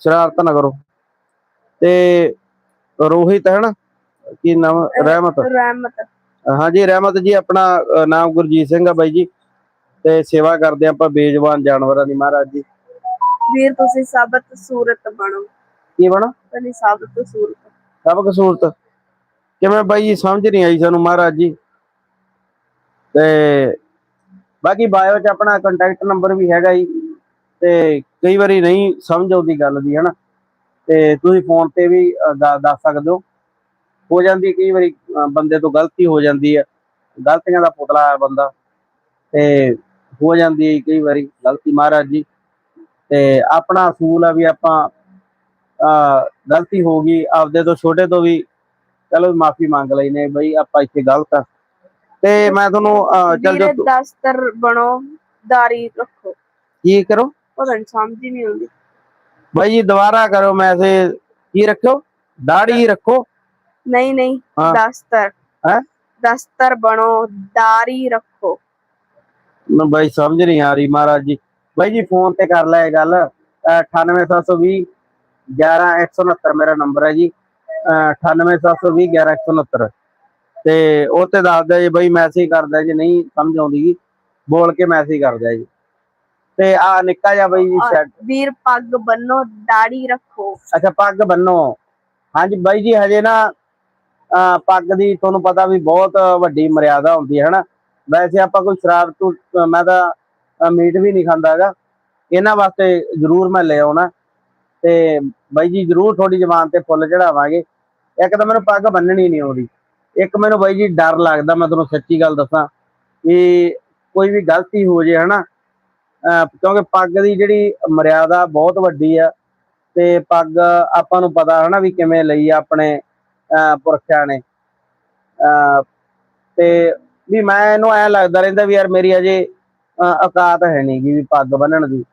ਸ਼ਰਾਰਤ ਨਾ ਕਰੋ। ਤੇ ਰੋਹਿਤ ਹੈ ਨਾ? ਕੀ ਨਾਮ? ਰਹਿਮਤ? ਰਹਿਮਤ। ਹਾਂਜੀ ਰਹਿਮਤ ਜੀ ਆਪਣਾ ਨਾਮ ਗੁਰਜੀਤ ਸਿੰਘ ਆ ਬਾਈ ਜੀ। ਤੇ ਸੇਵਾ ਕਰਦੇ ਆਪਾਂ ਬੇਜ਼ਬਾਨ ਜਾਨਵਰਾਂ ਦੀ ਮਹਾਰਾਜ ਜੀ। ਵੀਰ ਤੁਸੀਂ ਸਾਬਤ ਸੂਰਤ ਬਣੋ। ਕੀ ਬਣਾ? ਪਹਿਲੀ ਸਾਬਤ ਸੂਰਤ। ਸਭ ਕਸੂਰਤ ਕਿਵੇਂ ਬਾਈ ਜੀ ਸਮਝ ਨਹੀਂ ਆਈ ਸਾਨੂੰ ਮਹਾਰਾਜ ਜੀ। ਤੇ ਬਾਕੀ ਬਾਇਓ ਚ ਆਪਣਾ ਕੰਟੈਕਟ ਨੰਬਰ ਵੀ ਹੈਗਾ ਜੀ। ਤੇ ਕਈ ਵਾਰੀ ਨਹੀਂ ਸਮਝ ਆਉਂਦੀ ਗੱਲ ਦੀ ਹਨਾ। ਤੇ ਤੁਸੀਂ ਫੋਨ ਤੇ ਵੀ ਦ- ਦੱਸ ਸਕਦੇ ਹੋ। ਹੋ ਜਾਂਦੀ ਕਈ ਵਾਰੀ ਅ, ਬੰਦੇ ਤੋਂ ਗਲਤੀ ਹੋ ਜਾਂਦੀ ਹੈ ਗਲਤੀਆਂ ਦਾ ਪੁਤਲਾ ਹੈ ਬੰਦਾ। ਤੇ ਹੋ ਜਾਂਦੀ ਹੈ ਕਈ ਵਾਰੀ ਗਲਤੀ ਮਹਾਰਾਜ ਜੀ। ਤੇ ਆਪਣਾ ਅਸੂਲ ਆ ਵੀ ਆਪਾਂ ਗਲਤੀ ਹੋ ਗਈ ਆਪਦੇ ਤੋਂ ਛੋਟੇ ਤੋਂ ਵੀ ਚਲੋ ਮਾਫੀ ਮੰਗ ਲੈਨੇ ਬਈ ਆਪਾਂ ਇੱਥੇ ਗਲਤ ਆ। ਤੇ ਮੈਂ ਤੁਹਾਨੂੰ ਚੱਲ ਜੋ ਦਸਤਰ ਬਣੋ ਦਾਰੀ ਰੱਖੋ। ਕੀ ਕਰੋ? ਪਤਾ ਨਹੀਂ ਸਮਝ ਨਹੀਂ ਆਉਂਦੀ। ਬਾਈ ਜੀ ਦੁਬਾਰਾ ਕਰੋ ਮੈਸੇਜ ਕੀ ਰੱਖੋ ਦਾੜੀ ਰੱਖੋ। ਨਹੀਂ ਨਹੀਂ। ਦਸਤਰ ਹੈਂ? ਦਸਤਰ ਬਣੋ ਦਾਰੀ ਰੱਖੋ। ਮੈਨੂੰ ਬਾਈ ਸਮਝ ਨਹੀਂ ਆ ਰਹੀ ਮਹਾਰਾਜ ਜੀ। ਬਾਈ ਜੀ ਫੋਨ ਤੇ ਕਰ ਲੈ ਗੱਲ। ਅਹ 98720 11169 ਮੇਰਾ ਨੰਬਰ ਹੈ ਜੀ। ਅਹ 98720 11169 ਤੇ ਉਹ ਤੇ ਦੱਸਦਾ ਜੀ ਬਾਈ ਮੈਸੇਜ ਕਰਦਾ ਜੀ ਨਹੀਂ ਸਮਝ ਆਉਂਦੀ ਜੀ। ਬੋਲ ਕੇ ਮੈਸੇਜ ਕਰਦਾ ਜੀ। ਤੇ ਆ ਨਿੱਕਾ ਜਿਹਾ ਬਾਈ ਜੀ ਸ਼ੈਡ ਵੀਰ ਪੱਗ ਬੰਨੋ ਦਾੜੀ ਰੱਖੋ। ਅੱਛਾ ਪੱਗ ਬੰਨੋ। ਹਾਂਜੀ ਬਾਈ ਜੀ ਹਜੇ ਨਾ ਪੱਗ ਦੀ ਤੁਹਾਨੂੰ ਪਤਾ ਵੀ ਬਹੁਤ ਵੱਡੀ ਮਰਿਆਦਾ ਹੁੰਦੀ ਹੈ ਹਨਾ? ਵੈਸੇ ਆਪਾਂ ਕੋਈ ਸ਼ਰਾਬ ਤੋਂ ਮੈਂ ਤਾਂ ਮੀਟ ਵੀ ਨਹੀਂ ਖਾਂਦਾ ਹੈਗਾ। ਇਹਨਾਂ ਵਾਸਤੇ ਜ਼ਰੂਰ ਮੈਂ ਲੈ ਆਉਣਾ। ਤੇ ਬਾਈ ਜੀ, ਜ਼ਰੂਰ ਤੁਹਾਡੀ ਜ਼ਬਾਨ ਤੇ ਫੁੱਲ ਚੜਾਵਾਂਗੇ ਇੱਕ ਤਾਂ ਮੈਨੂੰ ਪੱਗ ਬੰਨਣੀ ਨਹੀਂ ਆਉਂਦੀ। ਇੱਕ ਮੈਨੂੰ ਬਾਈ ਜੀ, ਡਰ ਲੱਗਦਾ, ਮੈਂ ਤੁਹਾਨੂੰ ਸੱਚੀ ਗੱਲ ਦੱਸਾਂ ਕਿ ਕੋਈ ਵੀ ਗਲਤੀ ਹੋ ਜੇ, ਹਨਾ? ਅਹ ਕਿਉਂਕਿ ਪੱਗ ਦੀ ਜਿਹੜੀ ਮਰਿਆਦਾ ਬਹੁਤ ਵੱਡੀ ਆ। ਤੇ ਪੱਗ ਆਪਾਂ ਨੂੰ ਪਤਾ, ਹਨਾ, ਵੀ ਕਿਵੇਂ ਲਈ ਆ ਆਪਣੇ, ਅਹ ਪੁਰਖਿਆਂ ਨੇ। ਅਹ ਤੇ ਵੀ ਮੈਂ ਇਹਨੂੰ ਐ ਲੱਗਦਾ ਰਹਿੰਦਾ ਵੀ ਯਾਰ ਮੇਰੀ ਅਜੇ ਔਕਾਤ ਹੈ ਨਹੀਂ ਗੀ ਵੀ ਪੱਗ ਬੰਨਣ ਦੀ।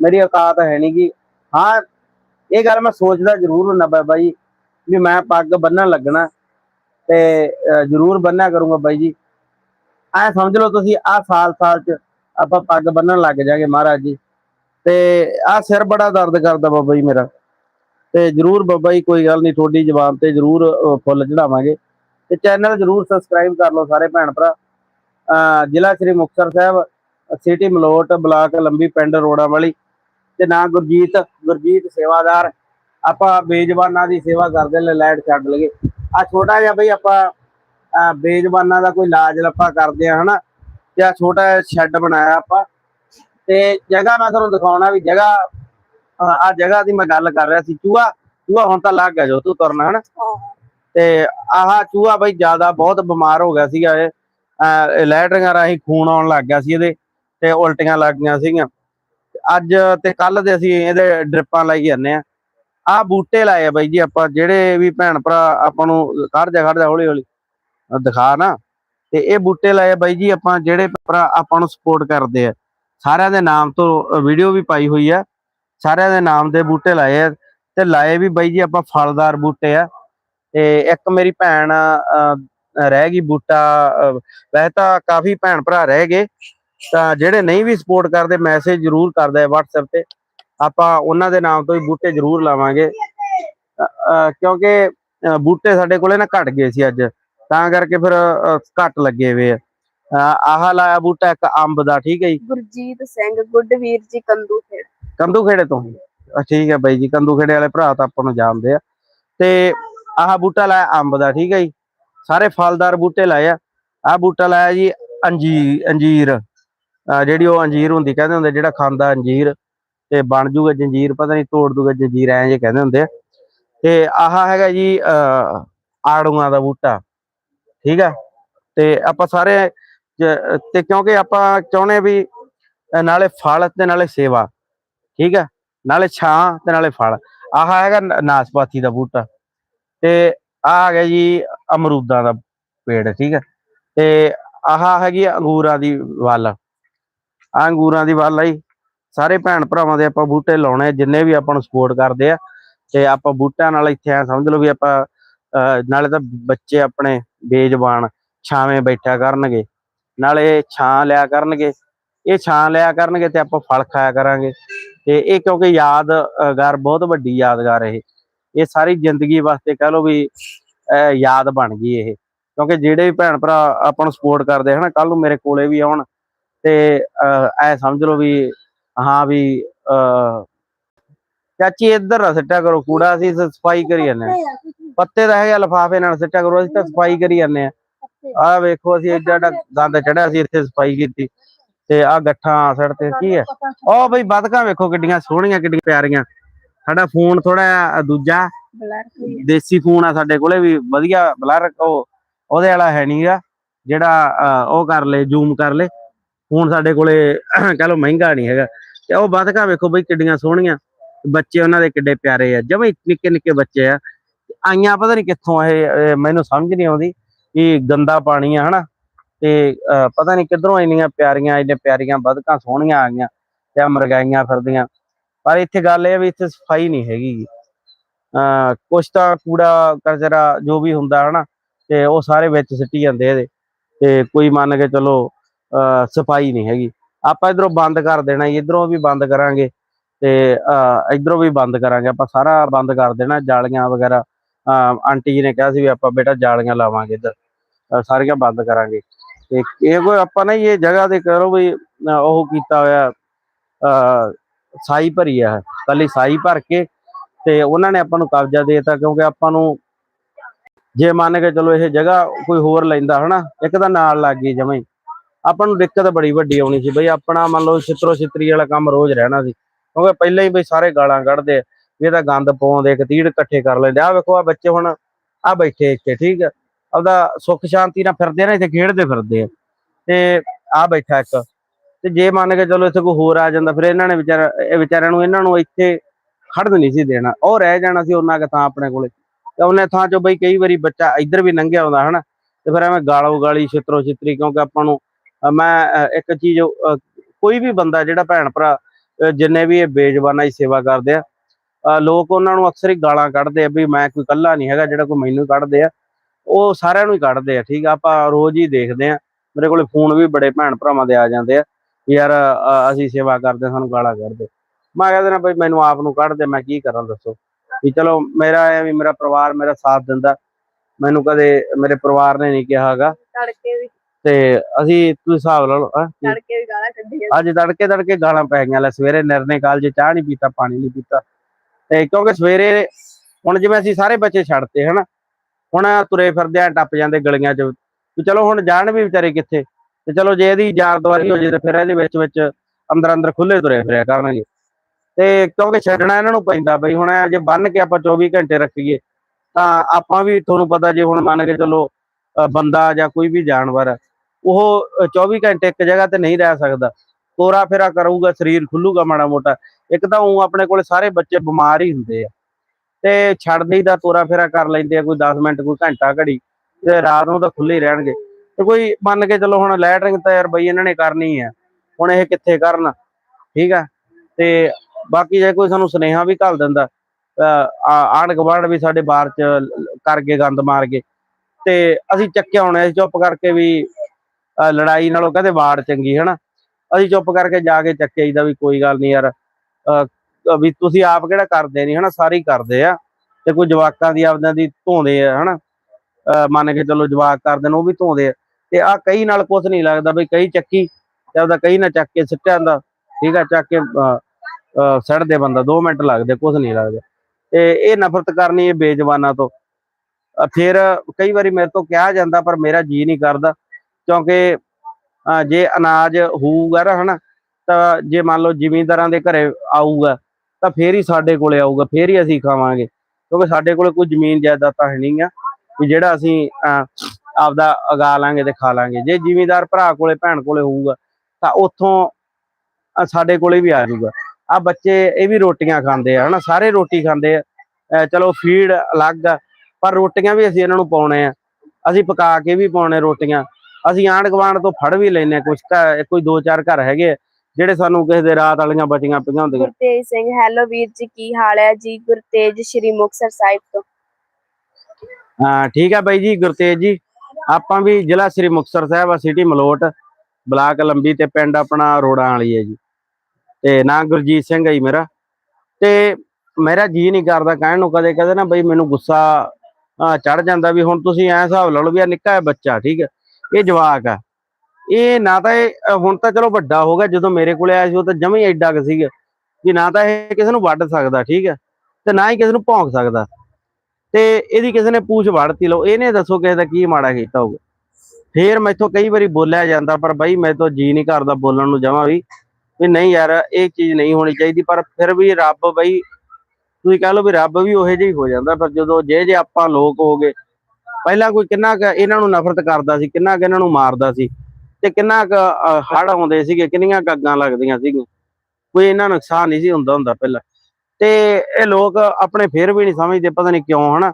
ਮੇਰੀ ਔਕਾਤ ਹੈ ਨਹੀਂ ਗੀ। ਹਾਂ, ਇਹ ਗੱਲ ਮੈਂ ਸੋਚਦਾ ਜ਼ਰੂਰ ਹੁੰਦਾ ਬਾਬਾ ਜੀ ਵੀ ਮੈਂ ਪੱਗ ਬੰਨਣ ਲੱਗਣਾ ਤੇ ਜ਼ਰੂਰ ਬੰਨਿਆ ਕਰੂੰਗਾ ਬਾਈ ਜੀ। ਐ ਸਮਝ ਲਓ ਤੁਸੀਂ ਆ ਸਾਲ ਸਾਲ ਚ ਆਪਾਂ ਪੱਗ ਬੰਨਣ ਲੱਗ ਜਾਗੇ ਮਹਾਰਾਜ ਜੀ। ਤੇ ਆ ਸਿਰ ਬੜਾ ਦਰਦ ਕਰਦਾ ਬਾਬਾ ਜੀ ਮੇਰਾ। ਤੇ ਜਰੂਰ ਬਾਬਾ ਜੀ, ਕੋਈ ਗੱਲ ਨਹੀਂ ਤੁਹਾਡੀ ਜ਼ਬਾਨ ਤੇ ਜਰੂਰ ਫੁੱਲ ਚੜਾਵਾਂਗੇ। ਤੇ ਚੈਨਲ ਜਰੂਰ ਸਬਸਕ੍ਰਾਈਬ ਕਰ ਲਓ ਸਾਰੇ ਭੈਣ ਭਰਾ। ਜ਼ਿਲ੍ਹਾ ਸ੍ਰੀ ਮੁਕਤਸਰ ਸਾਹਿਬ ਸਿਟੀ ਮਲੋਟ, ਬਲਾਕ ਲੰਬੀ ਪਿੰਡ ਰੋੜਾ ਵਾਲੀ ਤੇ ਨਾਂ ਗੁਰਜੀਤ ਗੁਰਜੀਤ ਸੇਵਾਦਾਰ। ਆਪਾਂ ਬੇਜ਼ਬਾਨਾਂ ਦੀ ਸੇਵਾ ਕਰਦੇ ਲੈ ਛੱਡ ਲਗੇ ਆ ਛੋਟਾ ਜਿਹਾ ਬਈ ਆਪਾਂ ਬੇਜ਼ਬਾਨਾਂ ਦਾ ਕੋਈ ਇਲਾਜ ਲੱਪਾ ਕਰਦੇ ਆ ਹਨਾ? ਤੇ ਆ ਛੋਟਾ ਜਿਹਾ ਸ਼ੈੱਡ ਬਣਾਇਆ ਆਪਾਂ। ਤੇ ਜਗ੍ਹਾ ਮੈਂ ਤੁਹਾਨੂੰ ਦਿਖਾਉਣਾ ਵੀ ਜਗ੍ਹਾ ਆ ਜਗ੍ਹਾ ਦੀ ਮੈਂ ਗੱਲ ਕਰ ਰਿਹਾ ਸੀ। ਚੂਹਾ ਚੂਹਾ ਹੁਣ ਤਾਂ ਲੱਗ ਗਿਆ ਜੋ ਤੂੰ ਤੁਰਨਾ, ਹਨਾ? ਤੇ ਆਹ ਚੂਹਾ ਬਈ ਜ਼ਿਆਦਾ ਬਹੁਤ ਬਿਮਾਰ ਹੋ ਗਿਆ ਸੀਗਾ ਇਹ। ਲੈਟਰਿੰਗਾਂ ਰਾਹੀਂ ਖੂਨ ਆਉਣ ਲੱਗ ਗਿਆ ਸੀ ਇਹਦੇ ਤੇ ਉਲਟੀਆਂ ਲੱਗ ਗਈਆਂ ਸੀਗੀਆਂ। ਅੱਜ ਤੇ ਕੱਲ ਦੇ ਅਸੀਂ ਇਹਦੇ ਡ੍ਰਿਪਾਂ ਲਾਈ ਜਾਂਦੇ ਆ ਆਹ ਬੂਟੇ ਲਾਏ ਆ ਬਾਈ ਜੀ ਆਪਾਂ, ਜਿਹੜੇ ਵੀ ਭੈਣ ਭਰਾ ਆਪਾਂ ਨੂੰ ਖੜ ਜਾ ਖੜ ਜਾ ਹੌਲੀ। ਹੌਲੀ ਦਿਖਾ ਨਾ। ਤੇ ਇਹ ਬੂਟੇ ਲਾਏ ਬਾਈ ਜੀ ਆਪਾਂ, ਜਿਹੜੇ ਭਰਾ ਆਪਾਂ ਨੂੰ ਸਪੋਰਟ ਕਰਦੇ ਆ। ਸਾਰਿਆਂ ਦੇ ਨਾਮ ਤੋਂ ਵੀਡੀਓ ਵੀ ਪਾਈ ਹੋਈ ਆ। ਸਾਰਿਆਂ ਦੇ ਨਾਮ ਦੇ ਬੂਟੇ ਲਾਏ ਆ। ਤੇ ਲਾਏ ਵੀ ਬਾਈ ਜੀ ਆਪਾਂ ਫਲਦਾਰ ਬੂਟੇ ਆ। ਤੇ ਇੱਕ ਮੇਰੀ ਭੈਣ ਰਹਿ ਗਈ ਬੂਟਾ ਵੈਸੇ ਤਾਂ ਕਾਫੀ ਭੈਣ ਭਰਾ ਰਹਿ ਗਏ ਤਾਂ ਜਿਹੜੇ ਨਹੀਂ ਵੀ ਸਪੋਰਟ ਕਰਦੇ ਮੈਸੇਜ ਜ਼ਰੂਰ ਕਰਦਾ ਹੈ WhatsApp ਤੇ। ਆਪਾਂ ਉਹਨਾਂ ਦੇ ਨਾਮ ਤੋਂ ਹੀ ਬੂਟੇ ਜ਼ਰੂਰ ਲਾਵਾਂਗੇ। ਕਿਉਂਕਿ ਬੂਟੇ ਸਾਡੇ ਕੋਲੇ ਨਾ ਘਟ ਗਏ ਸੀ ਅੱਜ ਤਾਂ ਕਰਕੇ ਫਿਰ ਘੱਟ ਲੱਗੇ ਹੋਏ ਆ। ਆਹ ਲਾਇਆ ਬੂਟਾ ਇੱਕ ਅੰਬ ਦਾ ਠੀਕ ਹੈ ਜੀ? ਗੁਰਜੀਤ ਸਿੰਘ ਗੁੱਡਵੀਰ ਜੀ ਕੰਦੂ ਖੇੜ ਕੰਦੂ ਖੇੜੇ ਤੋਂ ਠੀਕ ਹੈ ਬਾਈ ਜੀ ਕੰਦੂ ਖੇੜੇ ਵਾਲੇ ਭਰਾ ਤਾਂ ਆਪਾਂ ਨੂੰ ਜਾਣਦੇ ਆ। ਤੇ ਆਹ ਬੂਟਾ ਲਾਇਆ ਅੰਬ ਦਾ ਠੀਕ ਹੈ ਜੀ। ਸਾਰੇ ਫਲਦਾਰ ਬੂਟੇ ਲਾਏ ਆ। ਆਹ ਬੂਟਾ ਲਾਇਆ ਜੀ ਅੰਜੀਰ ਅੰਜੀਰ। ਜਿਹੜੀ ਉਹ ਅੰਜੀਰ ਹੁੰਦੀ ਕਹਿੰਦੇ ਹੁੰਦੇ ਜਿਹੜਾ ਖਾਂਦਾ ਅੰਜੀਰ ਤੇ ਬਣ ਜੂਗਾ ਜੰਜੀਰ ਪਤਾ ਨਹੀਂ ਤੋੜ ਦੂਗਾ ਜੰਜੀਰ ਐਂ ਜੇ ਕਹਿੰਦੇ ਹੁੰਦੇ ਆ। ਤੇ ਆਹ ਹੈਗਾ ਜੀ ਅ, ਆੜੂਆਂ ਦਾ ਬੂਟਾ ਠੀਕ ਹੈ ਤੇ ਆਪਾਂ ਸਾਰੇ ਤੇ ਕਿਉਂਕਿ ਆਪਾਂ ਚਾਹੁੰਦੇ ਵੀ ਨਾਲੇ ਫਲ ਤੇ ਨਾਲੇ ਸੇਵਾ ਠੀਕ ਹੈ ਨਾਲੇ ਛਾਂ ਤੇ ਨਾਲੇ ਫਲ। ਆਹ ਹੈਗਾ ਨਾਸਪਾਤੀ ਦਾ ਬੂਟਾ। ਤੇ ਆਹ ਆ ਗਿਆ ਜੀ ਅਮਰੂਦਾਂ ਦਾ ਪੇੜ ਠੀਕ ਹੈ ਤੇ ਆਹ ਹੈਗੀ ਅੰਗੂਰਾਂ ਦੀ ਵੱਲ। ਆਹ ਅੰਗੂਰਾਂ ਦੀ ਵੱਲ ਆਈ ਸਾਰੇ ਭੈਣ ਭਰਾਵਾਂ ਦੇ ਆਪਾਂ ਬੂਟੇ ਲਾਉਣੇ ਜਿੰਨੇ ਵੀ ਆਪਾਂ ਨੂੰ ਸਪੋਰਟ ਕਰਦੇ ਆ। ਤੇ ਆਪਾਂ ਬੂਟਿਆਂ ਨਾਲ ਇੱਥੇ ਆ ਸਮਝ ਲਓ ਵੀ ਆਪਾਂ ਅਹ, ਨਾਲੇ ਤਾਂ ਬੱਚੇ ਆਪਣੇ ਬੇਜ਼ਬਾਨ ਛਾਵੇਂ ਬੈਠਿਆ ਕਰਨਗੇ। ਨਾਲੇ ਛਾਂ ਲਿਆ ਕਰਨਗੇ। ਇਹ ਛਾਂ ਲਿਆ ਕਰਨਗੇ ਤੇ ਆਪਾਂ ਫਲ ਖਾਇਆ ਕਰਾਂਗੇ। ਤੇ ਇਹ ਕਿਉਂਕਿ ਯਾਦਗਾਰ ਬਹੁਤ ਵੱਡੀ ਯਾਦਗਾਰ ਇਹ। ਇਹ ਸਾਰੀ ਜ਼ਿੰਦਗੀ ਵਾਸਤੇ ਕਹਿ ਲਓ ਵੀ ਯਾਦ ਬਣ ਗਈ ਇਹ। ਕਿਉਂਕਿ ਜਿਹੜੇ ਵੀ ਭੈਣ ਭਰਾ ਆਪਾਂ ਨੂੰ ਸਪੋਰਟ ਕਰਦੇ ਹਨ ਕੱਲ ਨੂੰ ਮੇਰੇ ਕੋਲੇ ਵੀ ਆਉਣ ਤੇ ਐ ਸਮਝ ਲਓ ਵੀ ਹਾਂ ਵੀ ਅਹ, ਚਾਚੀ ਇੱਧਰ ਨਾ ਸਿੱਟਿਆ ਕਰੋ ਕੂੜਾ ਅਸੀਂ ਸਫ਼ਾਈ ਕਰੀ ਜਾਂਦੇ ਹਾਂ ਪੱਤੇ ਦਾ ਹੈਗਾ ਲਫਾਫੇ ਨਾਲ ਸਿੱਟਿਆ ਕਰੋ ਅਸੀਂ ਤਾਂ ਸਫ਼ਾਈ ਕਰੀ ਜਾਂਦੇ ਆ। ਆਹ ਵੇਖੋ ਅਸੀਂ ਏਡਾ ਏਡਾ ਗੰਦ ਚੜਿਆ ਸੀ ਇੱਥੇ ਸਫ਼ਾਈ ਕੀਤੀ ਤੇ ਆ ਗੱਠਾਂ ਸੜ ਤੇ ਕੀ ਹੈ ਉਹ ਬਈ ਬਦਕਾਂ ਵੇਖੋ ਕਿੱਡੀਆਂ ਸੋਹਣੀਆਂ ਕਿੱਡੀਆਂ ਪਿਆਰੀਆਂ। ਸਾਡਾ ਫੋਨ ਥੋੜਾ ਦੂਜਾ। ਦੇਸੀ ਫੋਨ ਆ ਸਾਡੇ ਕੋਲੇ ਵੀ ਵਧੀਆ ਬਲਰ ਉਹ ਉਹਦੇ ਵਾਲਾ ਹੈ ਨਹੀਂਗਾ ਜਿਹੜਾ ਉਹ ਕਰ ਲੇ ਜ਼ੂਮ ਕਰ ਲੇ। ਫੋਨ ਸਾਡੇ ਕੋਲੇ *clears throat* ਕਹ ਲੋ ਮਹਿੰਗਾ ਨਹੀਂ ਹੈਗਾ। ਤੇ ਉਹ ਬਦਕਾਂ ਵੇਖੋ ਬਈ ਕਿੱਡੀਆਂ ਸੋਹਣੀਆਂ। ਬੱਚੇ ਉਹਨਾਂ ਦੇ ਕਿੱਡੇ ਪਿਆਰੇ ਆ। ਜਮੇ ਨਿੱਕੇ ਨਿੱਕੇ ਬੱਚੇ ਆ। ਆਈਆਂ ਪਤਾ ਨਹੀਂ ਕਿੱਥੋਂ ਇਹ ਮੈਨੂੰ ਸਮਝ ਨਹੀਂ ਆਉਂਦੀ ਕਿ ਗੰਦਾ ਪਾਣੀ ਆ ਹਨਾ। ਤੇ ਪਤਾ ਨਹੀਂ ਕਿੱਧਰੋਂ ਇੰਨੀਆਂ ਪਿਆਰੀਆਂ ਇੰਨੇ ਪਿਆਰੀਆਂ ਬਦਕਾਂ ਸੋਹਣੀਆਂ ਆ ਗਈਆਂ। ਤੇ ਮਰਗਾਈਆਂ ਫਿਰਦੀਆਂ। ਪਰ ਇੱਥੇ ਗੱਲ ਇਹ ਵੀ ਇੱਥੇ ਸਫ਼ਾਈ ਨਹੀਂ ਹੈਗੀ ਗੀ। ਅਹ ਤਾਂ ਕੂੜਾ ਕਚਰਾ ਜੋ ਵੀ ਹੁੰਦਾ ਹਨਾ, ਤੇ ਉਹ ਸਾਰੇ ਵਿੱਚ ਸਿੱਟੀ ਜਾਂਦੇ ਇਹਦੇ। ਤੇ ਕੋਈ ਮੰਨ ਕੇ ਚਲੋ, ਅਹ ਸਫ਼ਾਈ ਨਹੀਂ ਹੈਗੀ। ਆਪਾਂ ਇਧਰੋਂ ਬੰਦ ਕਰ ਦੇਣਾ ਇਧਰੋਂ ਵੀ ਬੰਦ ਕਰਾਂਗੇ। ਤੇ, ਅਹ ਇਧਰੋਂ ਵੀ ਬੰਦ ਕਰਾਂਗੇ। ਆਪਾਂ ਸਾਰਾ ਬੰਦ ਕਰ ਦੇਣਾ, ਜਾਲੀਆਂ ਵਗੈਰਾ। ਅਹ ਆਂਟੀ ਜੀ ਨੇ ਕਿਹਾ ਸੀ ਵੀ ਆਪਾਂ ਬੇਟਾ ਜਾਲੀਆਂ ਲਾਵਾਂਗੇ ਇੱਧਰ। ਸਾਰੀਆਂ ਬੰਦ ਕਰਾਂਗੇ। ਤੇ ਇਹ ਕੋਈ ਆਪਾਂ ਨਾ ਇਹ ਜਗ੍ਹਾ ਤੇ ਕਰੋ ਵੀ ਉਹ ਕੀਤਾ ਹੋਇਆ, ਅਹ ਸਾਈ ਭਰੀ ਆ ਕੱਲੀ ਸਾਈ ਭਰ ਕੇ ਤੇ ਉਹਨਾਂ ਨੇ ਆਪਾਂ ਨੂੰ ਕਬਜ਼ਾ ਦੇ ਦਿੱਤਾ ਕਿਉਂਕਿ ਆਪਾਂ ਨੂੰ ਜੇ ਮੰਨ ਕੇ ਚਲੋ ਇਹ ਜਗ੍ਹਾ ਕੋਈ ਹੋਰ ਲੈਂਦਾ ਹਨਾ, ਇੱਕ ਤਾਂ ਨਾਲ ਲੱਗ ਗਈ ਜਮਾਂ ਆਪਾਂ ਨੂੰ ਦਿੱਕਤ ਬੜੀ ਵੱਡੀ ਆਉਣੀ ਸੀ ਬਈ, ਆਪਣਾ ਮੰਨ ਲਓ ਛਿੱਤਰੋ ਛਿੱਤਰੀ ਵਾਲਾ ਕੰਮ ਰੋਜ਼ ਰਹਿਣਾ ਸੀ। ਕਿਉਂਕਿ ਪਹਿਲਾਂ ਹੀ ਬਈ ਸਾਰੇ ਗਾਲਾਂ ਕੱਢਦੇ ਆ, ਵੀ ਇਹਦਾ ਗੰਦ ਪਾਉਂਦੇ ਕਤੀੜ ਇਕੱਠੇ ਕਰ ਲੈਂਦੇ। ਆ ਵੇਖੋ ਆ ਬੱਚੇ ਹੁਣ ਆ ਬੈਠੇ ਇੱਥੇ, ਠੀਕ ਆ। ਆਪਦਾ ਸੁੱਖ ਸ਼ਾਂਤੀ ਨਾਲ ਫਿਰਦੇ ਆ ਨਾ, ਇੱਥੇ ਖੇਡਦੇ ਫਿਰਦੇ ਆ। ਤੇ ਆ ਬੈਠਾ ਇੱਕ। ਤੇ ਜੇ ਮੰਨ ਕੇ ਚਲੋ ਇੱਥੇ ਕੋਈ ਹੋਰ ਆ ਜਾਂਦਾ, ਫਿਰ ਇਹਨਾਂ ਨੇ ਵਿਚਾਰਾ, ਇਹ ਵਿਚਾਰਿਆਂ ਨੂੰ ਇਹਨਾਂ ਨੂੰ ਇੱਥੇ ਖੜਨ ਨਹੀਂ ਸੀ ਦੇਣਾ। ਉਹ ਰਹਿ ਜਾਣਾ ਸੀ ਉਹਨਾਂ ਕੁ ਥਾਂ ਆਪਣੇ ਕੋਲੇ। ਤੇ ਉਹਨੇ ਥਾਂ ਚੋਂ ਬਈ ਕਈ ਵਾਰੀ ਬੱਚਾ ਇੱਧਰ ਵੀ ਲੰਘਿਆ ਆਉਂਦਾ ਹਨਾ? ਤੇ ਫਿਰ ਐਵੇਂ ਗਾਲੋ ਗਾਲੀ ਛਿੱਤਰੋ ਛਿੱਤਰੀ ਕਿਉਂਕਿ ਆਪਾਂ ਨੂੰ ਮੈਂ ਇੱਕ ਚੀਜ਼ ਕੋਈ ਵੀ ਬੰਦਾ, ਜਿਹੜਾ ਭੈਣ ਭਰਾ ਜਿੰਨੇ ਵੀ ਇਹ ਬੇਜ਼ਬਾਨਾਂ ਦੀ ਸੇਵਾ ਕਰਦੇ ਆ ਲੋਕ ਉਹਨਾਂ ਨੂੰ ਅਕਸਰ ਹੀ ਗਾਲਾਂ ਕੱਢਦੇ ਆ ਵੀ ਮੈਂ ਕੋਈ ਇਕੱਲਾ ਨਹੀਂ ਹੈਗਾ, ਜਿਹੜਾ ਕੋਈ ਮੈਨੂੰ ਕੱਢਦੇ ਆ। ਉਹ ਸਾਰਿਆਂ ਨੂੰ ਹੀ ਕੱਢਦੇ ਆ, ਠੀਕ ਆ? ਆਪਾਂ ਰੋਜ਼ ਹੀ ਦੇਖਦੇ ਆ। ਮੇਰੇ ਕੋਲੇ ਫੋਨ ਵੀ ਬੜੇ ਭੈਣ ਭਰਾਵਾਂ ਦੇ ਆ ਜਾਂਦੇ ਆ। ਯਾਰ ਅਸੀਂ ਸੇਵਾ ਕਰਦੇ ਸਾਨੂੰ ਗਾਲਾਂ ਕੱਢਦੇ। ਮੈਂ ਕਹਿੰਦਾ ਨਾ ਬਈ ਮੈਨੂੰ ਆਪ ਨੂੰ ਕੱਢ ਦੇ ਮੈਂ ਕੀ ਕਰਾਂ ਦੱਸੋ? ਵੀ ਚਲੋ ਮੇਰਾ ਇਹ ਵੀ ਮੇਰਾ ਪਰਿਵਾਰ ਮੇਰਾ ਸਾਥ ਦਿੰਦਾ। ਮੈਨੂੰ ਕਦੇ ਮੇਰੇ ਪਰਿਵਾਰ ਨੇ ਨਹੀਂ ਕਿਹਾ ਹੈਗਾ। ਤੜਕੇ ਵੀ। ਤੇ ਅਸੀਂ ਤੁਸੀਂ ਹਿਸਾਬ ਲਾ ਲਓ ਹੈਂ, ਕੀ? ਤੜਕੇ ਵੀ ਗਾਲਾਂ ਕੱਢੀਆਂ। ਅੱਜ ਤੜਕੇ ਤੜਕੇ ਗਾਲਾਂ ਪੈ ਗਈਆਂ ਲੈ ਸਵੇਰੇ ਨਿਰਨੇ ਕਾਲ ਜੇ ਚਾਹ ਨਹੀਂ ਪੀਤਾ ਪਾਣੀ ਨਹੀਂ ਪੀਤਾ। ਤੇ ਕਿਉਂਕਿ ਸਵੇਰੇ ਹੁਣ ਜਿਵੇਂ ਅਸੀਂ ਸਾਰੇ ਬੱਚੇ ਛੱਡਤੇ ਹਨਾ? ਹੁਣ ਤੁਰੇ ਫਿਰਦੇ ਆ ਟੱਪ ਜਾਂਦੇ ਗਲੀਆਂ 'ਚ। ਚਲੋ ਹੁਣ ਜਾਣ ਵੀ ਵਿਚਾਰੇ ਕਿੱਥੇ? ਤੇ ਚਲੋ ਜੇ ਇਹਦੀ ਯਾਰਦਵਾਰੀ ਹੋ ਜੇ ਤੇ ਫਿਰ ਇਹਦੇ ਵਿੱਚ ਵਿੱਚ ਅੰਦਰ ਅੰਦਰ ਖੁੱਲੇ ਤੁਰੇ ਫਿਰਿਆ ਕਰਨਗੇ ਤੇ ਕਿਉਂਕਿ ਛੱਡਣਾ ਇਹਨਾਂ ਨੂੰ ਪੈਂਦਾ ਬਈ ਹੁਣ ਇਹ ਜੇ ਬੰਨ ਕੇ ਆਪਾਂ 24 ਘੰਟੇ ਰੱਖੀਏ ਤਾਂ ਆਪਾਂ ਵੀ ਤੁਹਾਨੂੰ ਪਤਾ ਜੇ ਹੁਣ ਮੰਨ ਕੇ ਚਲੋ ਬੰਦਾ ਜਾਂ ਕੋਈ ਵੀ ਜਾਨਵਰ ਉਹ ਅ, 24 ਘੰਟੇ ਇੱਕ ਜਗ੍ਹਾ ਤੇ ਨਹੀਂ ਰਹਿ ਸਕਦਾ। ਤੋਰਾ ਫੇਰਾ ਕਰੂਗਾ ਸਰੀਰ ਖੁੱਲੂਗਾ ਮਾੜਾ ਮੋਟਾ। ਇੱਕ ਤਾਂ ਉਹ ਆਪਣੇ ਕੋਲੇ ਸਾਰੇ ਬੱਚੇ ਬਿਮਾਰ ਹੀ ਹੁੰਦੇ ਆ। ਤੇ ਛੱਡ ਦੇਈਦਾ ਤੋਰਾ ਫੇਰਾ ਕਰ ਲੈਂਦੇ ਆ ਕੋਈ 10 ਮਿੰਟ ਕੋਈ ਘੰਟਾ ਘੜੀ ਤੇ ਰਾਤ ਨੂੰ ਤਾਂ ਖੁੱਲੇ ਹੀ ਰਹਿਣਗੇ। ਤੇ ਕੋਈ ਮੰਨ ਕੇ ਚਲੋ ਹੁਣ ਲੈਟਰਿੰਗ ਤਾਂ ਯਾਰ ਬਈ ਇਹਨਾਂ ਨੇ ਕਰਨੀ ਹੈ ਹੁਣ ਇਹ ਕਿੱਥੇ ਕਰਨ? ਠੀਕ ਆ? ਤੇ ਬਾਕੀ ਜੇ ਕੋਈ ਸਾਨੂੰ ਸੁਨੇਹਾ ਵੀ ਘੱਲ ਦਿੰਦਾ ਆਂਢ ਗੁਆਂਢ ਵੀ ਸਾਡੇ ਬਾਹਰ ਚ ਲ- ਕਰ ਗਏ ਗੰਦ ਮਾਰ ਗਏ। ਤੇ ਅਸੀਂ ਚੱਕਿਆ ਹੋਣਾ ਅਸੀਂ ਚੁੱਪ ਕਰਕੇ ਵੀ ਲੜਾਈ ਨਾਲੋਂ ਕਹਿੰਦੇ ਵਾੜ ਚੰਗੀ, ਹਨਾ? ਅਸੀਂ ਚੁੱਪ ਕਰਕੇ ਜਾ ਕੇ ਚੱਕੇ ਆਈਦਾ ਵੀ ਕੋਈ ਗੱਲ ਨਹੀਂ ਯਾਰ। ਅਹ ਵੀ ਤੁਸੀਂ ਆਪ ਕਿਹੜਾ ਕਰਦੇ ਨਹੀਂ ਹਨਾ? ਸਾਰੇ ਕਰਦੇ ਆ। ਤੇ ਕੋਈ ਜਵਾਕਾਂ ਦੀ ਆਪਦਿਆਂ ਦੀ ਧੋਂਦੇ ਆ, ਹਨਾ? ਅਹ ਮੰਨ ਕੇ ਚਲੋ ਜਵਾਕ ਕਰਦੇ ਨੇ, ਉਹ ਵੀ ਧੋਂਦੇ ਆ। ਤੇ ਆ ਕਈ ਨਾਲ ਕੁਝ ਨਹੀਂ ਲੱਗਦਾ ਬਈ ਕਈ ਚੱਕੀ ਤੇ ਆਪਦਾ ਕਈ ਨਾ ਚੱਕ ਕੇ ਸਿੱਟਿਆ ਜਾਂਦਾ ਠੀਕ ਆ ਚੱਕ ਕੇ ਅਹ, ਅਹ, ਬੰਦਾ 2 ਮਿੰਟ ਲੱਗਦੇ ਕੁਝ ਨਹੀਂ ਲੱਗਦਾ। ਤੇ ਇਹ ਨਫ਼ਰਤ ਕਰਨੀ ਇਹ ਬੇਜ਼ਬਾਨਾਂ ਤੋਂ। ਫਿਰ ਕਈ ਵਾਰੀ ਮੇਰੇ ਤੋਂ ਕਿਹਾ ਜਾਂਦਾ ਪਰ ਮੇਰਾ ਜੀ ਨਹੀਂ ਕਰਦਾ ਕਿਉਂਕਿ ਜੇ ਅਨਾਜ ਹੋਊਗਾ ਨਾ ਹਨਾ ਤਾਂ ਜੇ ਮੰਨ ਲਓ ਜ਼ਿਮੀਂਦਾਰਾਂ ਦੇ ਘਰੇ ਆਊਗਾ ਤਾਂ ਫੇਰ ਹੀ ਸਾਡੇ ਕੋਲੇ ਆਊਗਾ ਫੇਰ ਹੀ ਅਸੀਂ ਖਾਵਾਂਗੇ ਕਿਉਂਕਿ ਸਾਡੇ ਕੋਲੇ ਕੋਈ ਜ਼ਮੀਨ ਜਾਇਦਾਦ ਤਾਂ ਹੈ ਨਹੀਂ ਆ ਵੀ ਜਿਹੜਾ ਅਸੀਂ ਅਹ, ਆਪਦਾ ਉਗਾ ਲਾਂਗੇ ਤੇ ਖਾ ਲਾਂਗੇ। ਜੇ ਜ਼ਿਮੀਂਦਾਰ ਭਰਾ ਕੋਲੇ ਭੈਣ ਕੋਲੇ ਹੋਊਗਾ ਤਾਂ ਉੱਥੋਂ ਸਾਡੇ ਕੋਲੇ ਵੀ ਆ ਜਾਊਗਾ। ਆ ਬੱਚੇ ਇਹ ਵੀ ਰੋਟੀਆਂ ਖਾਂਦੇ ਆ ਹਨਾ? ਸਾਰੇ ਰੋਟੀ ਖਾਂਦੇ ਆ। ਚਲੋ ਫੀਡ ਅਲੱਗ ਆ ਪਰ ਰੋਟੀਆਂ ਵੀ ਅਸੀਂ ਇਹਨਾਂ ਨੂੰ ਪਾਉਣੇ ਆ। ਅਸੀਂ ਪਕਾ ਕੇ ਵੀ ਪਾਉਣੇ ਰੋਟੀਆਂ। ਅਸੀਂ ਆਂਢ ਗੁਆਂਢ ਤੋਂ ਫੜ ਵੀ ਲੈਨੇ ਕੁਝ ਕੋਈ ਦੋ ਚਾਰ ਘਰ ਹੈਗੇ ਜਿਹੜੇ ਸਾਨੂੰ ਕਿਸੇ ਦੇ ਰਾਤ ਵਾਲੀਆਂ ਬਚੀਆਂ ਪਈਆਂ ਹੁੰਦੀਆਂ। ਗੁਰਤੇਜ ਸਿੰਘ ਹੈਲੋ ਵੀਰ ਜੀ ਕੀ ਹਾਲ ਹੈ? ਜੀ ਗੁਰਤੇਜ ਸ਼੍ਰੀ ਮੁਕਤਸਰ ਸਾਹਿਬ ਤੋਂ। ਹਾਂ ਠੀਕ ਹੈ ਬਾਈ ਜੀ ਗੁਰਤੇਜ ਜੀ। ਆਪਾਂ ਵੀ ਜ਼ਿਲ੍ਹਾ ਸ੍ਰੀ ਮੁਕਤਸਰ ਸਾਹਿਬ ਆ ਸਿਟੀ ਮਲੋਟ, ਬਲਾਕ ਲੰਬੀ ਤੇ ਪਿੰਡ ਆਪਣਾ ਰੋੜਾਂ ਵਾਲੀ ਹੈ ਜੀ। ਤੇ ਨਾਂ ਗੁਰਜੀਤ ਸਿੰਘ ਹੈ ਜੀ ਮੇਰਾ। ਤੇ ਮੇਰਾ ਜੀ ਨਹੀਂ ਕਰਦਾ ਕਹਿਣ ਨੂੰ, ਕਦੇ ਕਦੇ ਨਾ ਬਈ ਮੈਨੂੰ ਗੁੱਸਾ ਚੜ ਜਾਂਦਾ ਵੀ ਹੁਣ ਤੁਸੀਂ ਐ ਹਿਸਾਬ ਲਾ ਲਓ ਵੀ ਆ ਨਿੱਕਾ ਜਿਹਾ ਬੱਚਾ, ਠੀਕ ਹੈ ਇਹ ਜਵਾਕ ਆ। ਇਹ ਨਾ ਤਾਂ ਇਹ, ਹੁਣ ਤਾਂ ਚਲੋ ਵੱਡਾ ਹੋ ਗਿਆ, ਜਦੋਂ ਮੇਰੇ ਕੋਲੇ ਆਇਆ ਸੀ ਉਹ ਤਾਂ ਜਮਾਂ ਐਡਾ ਕੁ ਸੀਗਾ। ਵੀ ਨਾ ਤਾਂ ਇਹ ਕਿਸੇ ਨੂੰ ਵੱਢ ਸਕਦਾ, ਠੀਕ ਹੈ ਤੇ ਨਾ ਹੀ ਕਿਸੇ ਨੂੰ ਭੌਂਕ ਸਕਦਾ। ਤੇ ਇਹਦੀ ਕਿਸੇ ਨੇ ਪੂਛ ਵੜਤੀ ਲਓ, ਇਹਨੇ ਦੱਸੋ ਕਿਸੇ ਦਾ ਕੀ ਮਾੜਾ ਕੀਤਾ ਹੋਊਗਾ। ਫੇਰ ਮੈਥੋਂ ਕਈ ਵਾਰੀ ਬੋਲਿਆ ਜਾਂਦਾ, ਪਰ ਬਾਈ ਮੈਥੋਂ ਜੀ ਨਹੀਂ ਕਰਦਾ ਬੋਲਣ ਨੂੰ ਜਮਾ ਵੀ ਵੀ ਨਹੀਂ ਯਾਰ, ਇਹ ਚੀਜ਼ ਨਹੀਂ ਹੋਣੀ ਚਾਹੀਦੀ, ਪਰ ਫਿਰ ਵੀ ਰੱਬ ਬਈ, ਤੁਸੀਂ ਕਹ ਲਓ ਵੀ ਰੱਬ ਵੀ ਉਹੇ ਜਿਹਾ ਹੀ ਹੋ ਜਾਂਦਾ, ਪਰ ਜਦੋਂ ਜੇ ਜੇ ਆਪਾਂ ਲੋਕ ਹੋ ਗਏ, ਪਹਿਲਾਂ ਕੋਈ ਕਿੰਨਾ ਕੁ ਇਹਨਾਂ ਨੂੰ ਨਫ਼ਰਤ ਕਰਦਾ ਸੀ, ਕਿੰਨਾ ਕੁ ਇਹਨਾਂ ਨੂੰ ਮਾਰਦਾ ਸੀ, ਤੇ ਕਿੰਨਾ ਕੁ ਹੜ ਆਉਂਦੇ ਸੀਗੇ, ਕਿੰਨੀਆਂ ਕੁ ਅੱਗਾਂ ਲੱਗਦੀਆਂ ਸੀਗੀਆਂ, ਕੋਈ ਇਹਨਾਂ ਨੁਕਸਾਨ ਨਹੀਂ ਸੀ ਹੁੰਦਾ ਹੁੰਦਾ ਪਹਿਲਾਂ। ਤੇ ਇਹ ਲੋਕ ਆਪਣੇ ਫੇਰ ਵੀ ਨਹੀਂ ਸਮਝਦੇ ਪਤਾ ਨਹੀਂ ਕਿਉਂ ਹਨਾ?